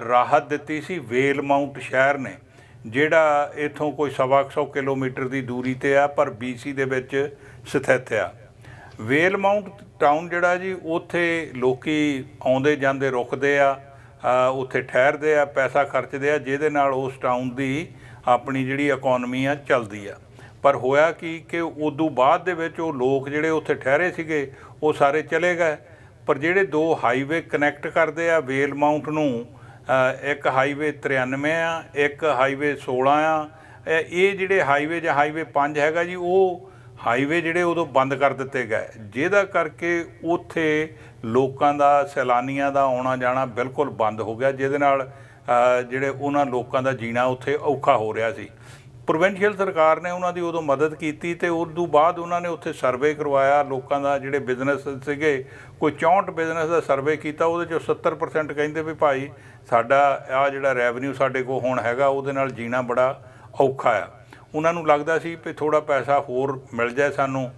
ਰਾਹਤ ਦਿੱਤੀ ਸੀ ਵੇਲ ਮਾਊਂਟ ਸ਼ਹਿਰ ਨੇ ਜਿਹੜਾ ਇਥੋਂ ਕੋਈ ਸਵਾ ਕੁ ਸੌ ਕਿਲੋਮੀਟਰ ਦੀ ਦੂਰੀ ਤੇ ਆ ਪਰ BC ਦੇ ਵਿੱਚ ਸਥਿਤ ਆ। ਵੇਲ ਮਾਊਂਟ ਟਾਊਨ ਜਿਹੜਾ ਜੀ ਉੱਥੇ ਲੋਕੀ ਆਉਂਦੇ ਜਾਂਦੇ ਰੁਕਦੇ ਆ ਉੱਥੇ ਠਹਿਰਦੇ ਆ ਪੈਸਾ ਖਰਚਦੇ ਆ ਜਿਹਦੇ ਨਾਲ ਉਸ ਟਾਊਨ ਦੀ ਆਪਣੀ ਜਿਹੜੀ ਇਕਨੋਮੀ ਆ ਚੱਲਦੀ ਆ। ਪਰ ਹੋਇਆ ਕੀ ਕਿ ਉਦੋਂ ਬਾਅਦ ਦੇ ਵਿੱਚ ਉਹ ਲੋਕ ਜਿਹੜੇ ਉੱਥੇ ਠਹਿਰੇ ਸੀਗੇ, ਉਹ ਸਾਰੇ ਚਲੇ ਗਏ। ਪਰ ਜਿਹੜੇ ਦੋ ਹਾਈਵੇ ਕਨੈਕਟ ਕਰਦੇ ਆ ਵੇਲ ਮਾਊਂਟ ਨੂੰ ਇੱਕ ਹਾਈਵੇ 93 ਆ, ਇੱਕ ਹਾਈਵੇ 16 ਆ, ਇਹ ਇਹ ਜਿਹੜੇ ਹਾਈਵੇ ਜਾਂ ਹਾਈਵੇ 5 ਹੈਗਾ ਜੀ, ਉਹ ਹਾਈਵੇ ਜਿਹੜੇ ਉਦੋਂ ਬੰਦ ਕਰ ਦਿੱਤੇ ਗਏ। ਜਿਹਦਾ ਕਰਕੇ ਉੱਥੇ ਲੋਕਾਂ ਦਾ, ਸੈਲਾਨੀਆਂ ਦਾ ਆਉਣਾ ਜਾਣਾ ਬਿਲਕੁਲ ਬੰਦ ਹੋ ਗਿਆ, ਜਿਹਦੇ ਨਾਲ ਜਿਹੜੇ ਉਹਨਾਂ ਲੋਕਾਂ ਦਾ ਜੀਣਾ ਉੱਥੇ ਔਖਾ ਹੋ ਰਿਹਾ ਸੀ। ਪ੍ਰੋਵਿੰਸ਼ੀਅਲ ਸਰਕਾਰ ਨੇ ਉਹਨਾਂ ਦੀ ਉਦੋਂ ਮਦਦ ਕੀਤੀ ਤੇ ਉਸ ਤੋਂ ਬਾਅਦ ਉਹਨਾਂ ਨੇ ਉੱਥੇ ਸਰਵੇ ਕਰਵਾਇਆ, ਲੋਕਾਂ ਦਾ ਜਿਹੜੇ ਬਿਜ਼ਨਸ ਸੀਗੇ, ਕੋਈ 64 ਬਿਜ਼ਨਸ ਦਾ ਸਰਵੇ ਕੀਤਾ, ਉਹਦੇ ਚੋਂ 70% ਕਹਿੰਦੇ ਵੀ ਭਾਈ ਸਾਡਾ ਆ ਜਿਹੜਾ ਰੈਵਨਿਊ ਸਾਡੇ ਕੋਲ ਹੁਣ ਹੈਗਾ, ਉਹਦੇ ਨਾਲ ਜੀਣਾ ਬੜਾ ਔਖਾ ਆ। ਉਹਨਾਂ ਨੂੰ ਲੱਗਦਾ ਸੀ ਵੀ ਥੋੜਾ ਪੈਸਾ ਹੋਰ ਮਿਲ ਜਾਏ ਸਾਨੂੰ।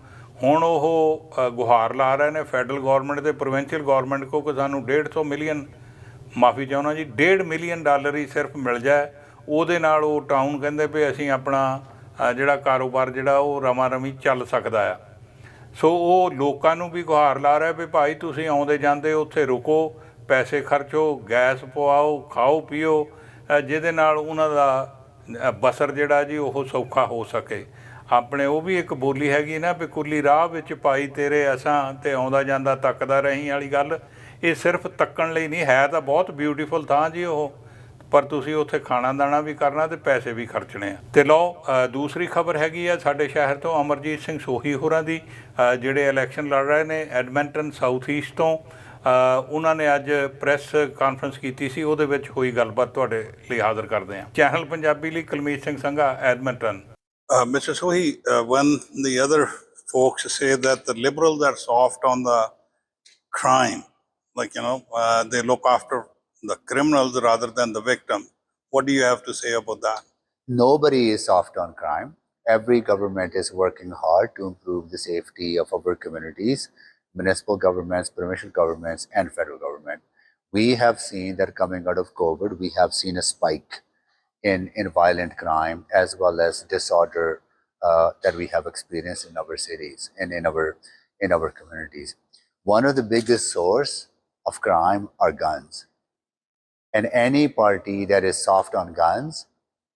ਹੁਣ ਉਹ ਗੁਹਾਰ ਲਾ ਰਹੇ ਨੇ ਫੈਡਰਲ ਗਵਰਨਮੈਂਟ ਤੇ ਪ੍ਰੋਵਿੰਸ਼ੀਅਲ ਗਵਰਨਮੈਂਟ ਕੋ ਕਿ ਸਾਨੂੰ 150 ਮਿਲੀਅਨ ਮਾਫੀ ਚਾਹੁੰਦਾ ਜੀ 1.5 ਮਿਲੀਅਨ ਡਾਲਰ ਹੀ ਸਿਰਫ ਮਿਲ ਜਾਏ। ਉਹਦੇ ਨਾਲ ਉਹ ਟਾਊਨ ਕਹਿੰਦੇ ਵੀ ਅਸੀਂ ਆਪਣਾ ਜਿਹੜਾ ਕਾਰੋਬਾਰ ਜਿਹੜਾ ਉਹ ਰਮਾ ਰਮੀ ਚੱਲ ਸਕਦਾ ਆ। ਸੋ ਉਹ ਲੋਕਾਂ ਨੂੰ ਵੀ ਗੁਹਾਰ ਲਾ ਰਿਹਾ ਵੀ ਭਾਈ ਤੁਸੀਂ ਆਉਂਦੇ ਜਾਂਦੇ ਉੱਥੇ ਰੁਕੋ, ਪੈਸੇ ਖਰਚੋ, ਗੈਸ ਪਵਾਓ, ਖਾਓ, ਪੀਓ ਜਿਹਦੇ ਨਾਲ ਉਹਨਾਂ ਦਾ ਬਸਰ ਜਿਹੜਾ ਜੀ ਉਹ ਸੌਖਾ ਹੋ ਸਕੇ। ਆਪਣੇ ਉਹ ਵੀ ਇੱਕ ਬੋਲੀ ਹੈਗੀ ਨਾ ਵੀ ਕੁੱਲੀ ਰਾਹ ਵਿੱਚ ਪਾਈ ਤੇਰੇ ਅਸਾਂ ਤੇ ਆਉਂਦਾ ਜਾਂਦਾ, ਤੱਕਦਾ ਰਹੀ ਵਾਲੀ ਗੱਲ। ਇਹ ਸਿਰਫ ਤੱਕਣ ਲਈ ਨਹੀਂ, ਹੈ ਤਾਂ ਬਹੁਤ ਬਿਊਟੀਫੁਲ ਥਾਂ ਜੀ ਉਹ। ਪਰ ਤੁਸੀਂ ਉੱਥੇ ਖਾਣਾ ਦਾਣਾ ਵੀ ਕਰਨਾ ਤੇ ਪੈਸੇ ਵੀ ਖਰਚਣੇ ਆ। ਤੇ ਲਓ ਦੂਸਰੀ ਖਬਰ ਹੈਗੀ ਆ ਸਾਡੇ ਸ਼ਹਿਰ ਤੋਂ ਅਮਰਜੀਤ ਸਿੰਘ ਸੋਹੀ ਹੋਰਾਂ ਦੀ। ਜਿਹੜੇ ਇਲੈਕਸ਼ਨ ਲੜ ਰਹੇ ਨੇ ਐਡਮਿੰਟਨ ਸਾਊਥ ਈਸਟ ਤੋਂ ਉਹਨਾਂ ਨੇ ਅੱਜ ਪ੍ਰੈਸ ਕਾਨਫਰੰਸ ਕੀਤੀ ਸੀ ਉਹਦੇ ਵਿੱਚ ਹੋਈ ਗੱਲਬਾਤ ਤੁਹਾਡੇ ਲਈ ਹਾਜ਼ਰ ਕਰਦੇ ਹਾਂ ਚੈਨਲ ਪੰਜਾਬੀ ਲਈ Kulmeet Singh Sangha Edmonton. Uh, Mr. Sohi, uh, when folks say that the liberals are soft on the crime, like, you know, uh, they look after the criminals rather than the victim, what do you have to say about that? nobody is soft on crime. Every government is working hard to improve the safety of our communities, municipal governments, provincial governments, and federal government. We have seen that coming out of COVID, we have seen a spike in, in violent crime as well as disorder uh, that we have experienced in our cities and in our in our communities. One of the biggest source of crime are guns. And any party that is soft on guns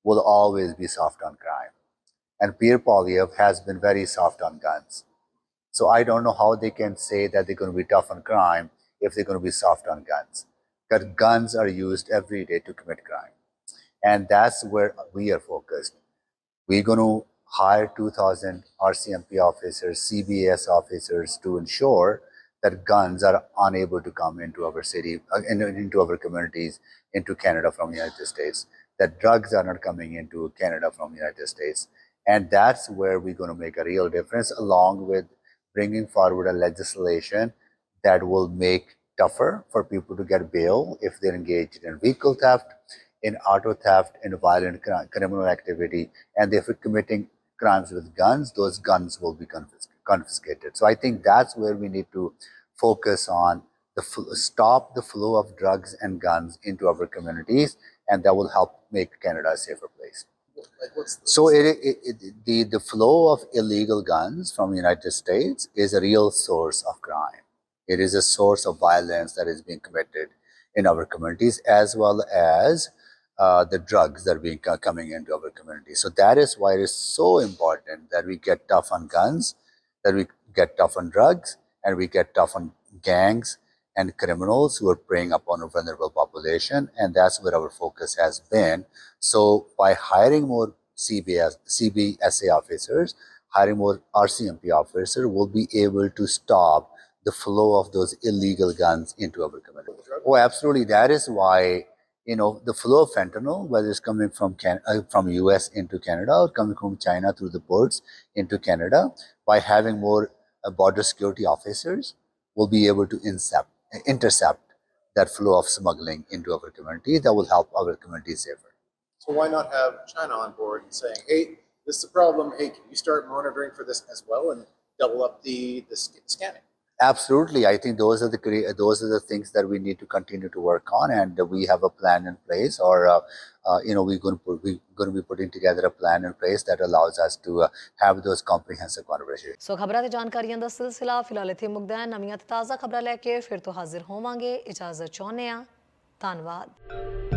will always be soft on crime. And Pierre Polyev has been very soft on guns. So I don't know how they can say that they're going to be tough on crime if they're going to be soft on guns. Because guns are used every day to commit crime. And that's where we are focused. We're going to hire 2,000 RCMP officers, CBS officers to ensure that guns are unable to come into our city, uh, into our communities, into Canada from the United States. That drugs are not coming into Canada from the United States. And that's where we're going to make a real difference, along with bringing forward a legislation that will make tougher for people to get bail if they're engaged in vehicle theft, in auto theft, in violent criminal activity, and if they're committing crimes with guns, those guns will be confis- confiscated. So I think that's where we need to focus on the stop the flow of drugs and guns into our communities, and that will help make Canada a safer place. So it, it, it, the, the flow of illegal guns from the United States is a real source of crime. It is a source of violence that is being committed in our communities, as well as uh, the drugs that are being co- coming into our communities. So that is why it is so important that we get tough on guns, that we get tough on drugs, and we get tough on gangs and criminals who are preying upon a vulnerable population, and that's where our focus has been. So by hiring more CBS, CBSA officers, hiring more RCMP officers, we'll be able to stop the flow of those illegal guns into our community. Oh, absolutely. That is why you know the flow of fentanyl, whether it's coming from Can- uh, from US into Canada or coming from China through the ports into Canada, by having more uh, border security officers, we'll be able to intercept intercept that flow of smuggling into our community. That will help our community safer. So why not have China on board and saying, hey, this is a problem. Hey, can you start monitoring for this as well and double up the, the sc- scanning? Absolutely, I think those are the crea- those are the things that we need to continue to work on, and we have a plan in place, or uh, uh, you know, we're going to put, we're going to be putting together a plan in place that allows us to uh, have those comprehensive conversations. So ਖਬਰਾਂ ਤੇ ਜਾਣਕਾਰੀਆਂ ਦਾ ਸਿਲਸਿਲਾ ਫਿਲਹਾਲ ਇੱਥੇ ਮੁੱਕਦਾ ਹੈ ਨਵੀਆਂ ਤੇ ਤਾਜ਼ਾ ਖਬਰਾਂ ਲੈ ਕੇ ਫਿਰ ਤੋਂ ਹਾਜ਼ਰ ਹੋਵਾਂਗੇ ਇਜਾਜ਼ਤ ਚਾਹੁੰਦੇ ਹਾਂ ਧੰਨਵਾਦ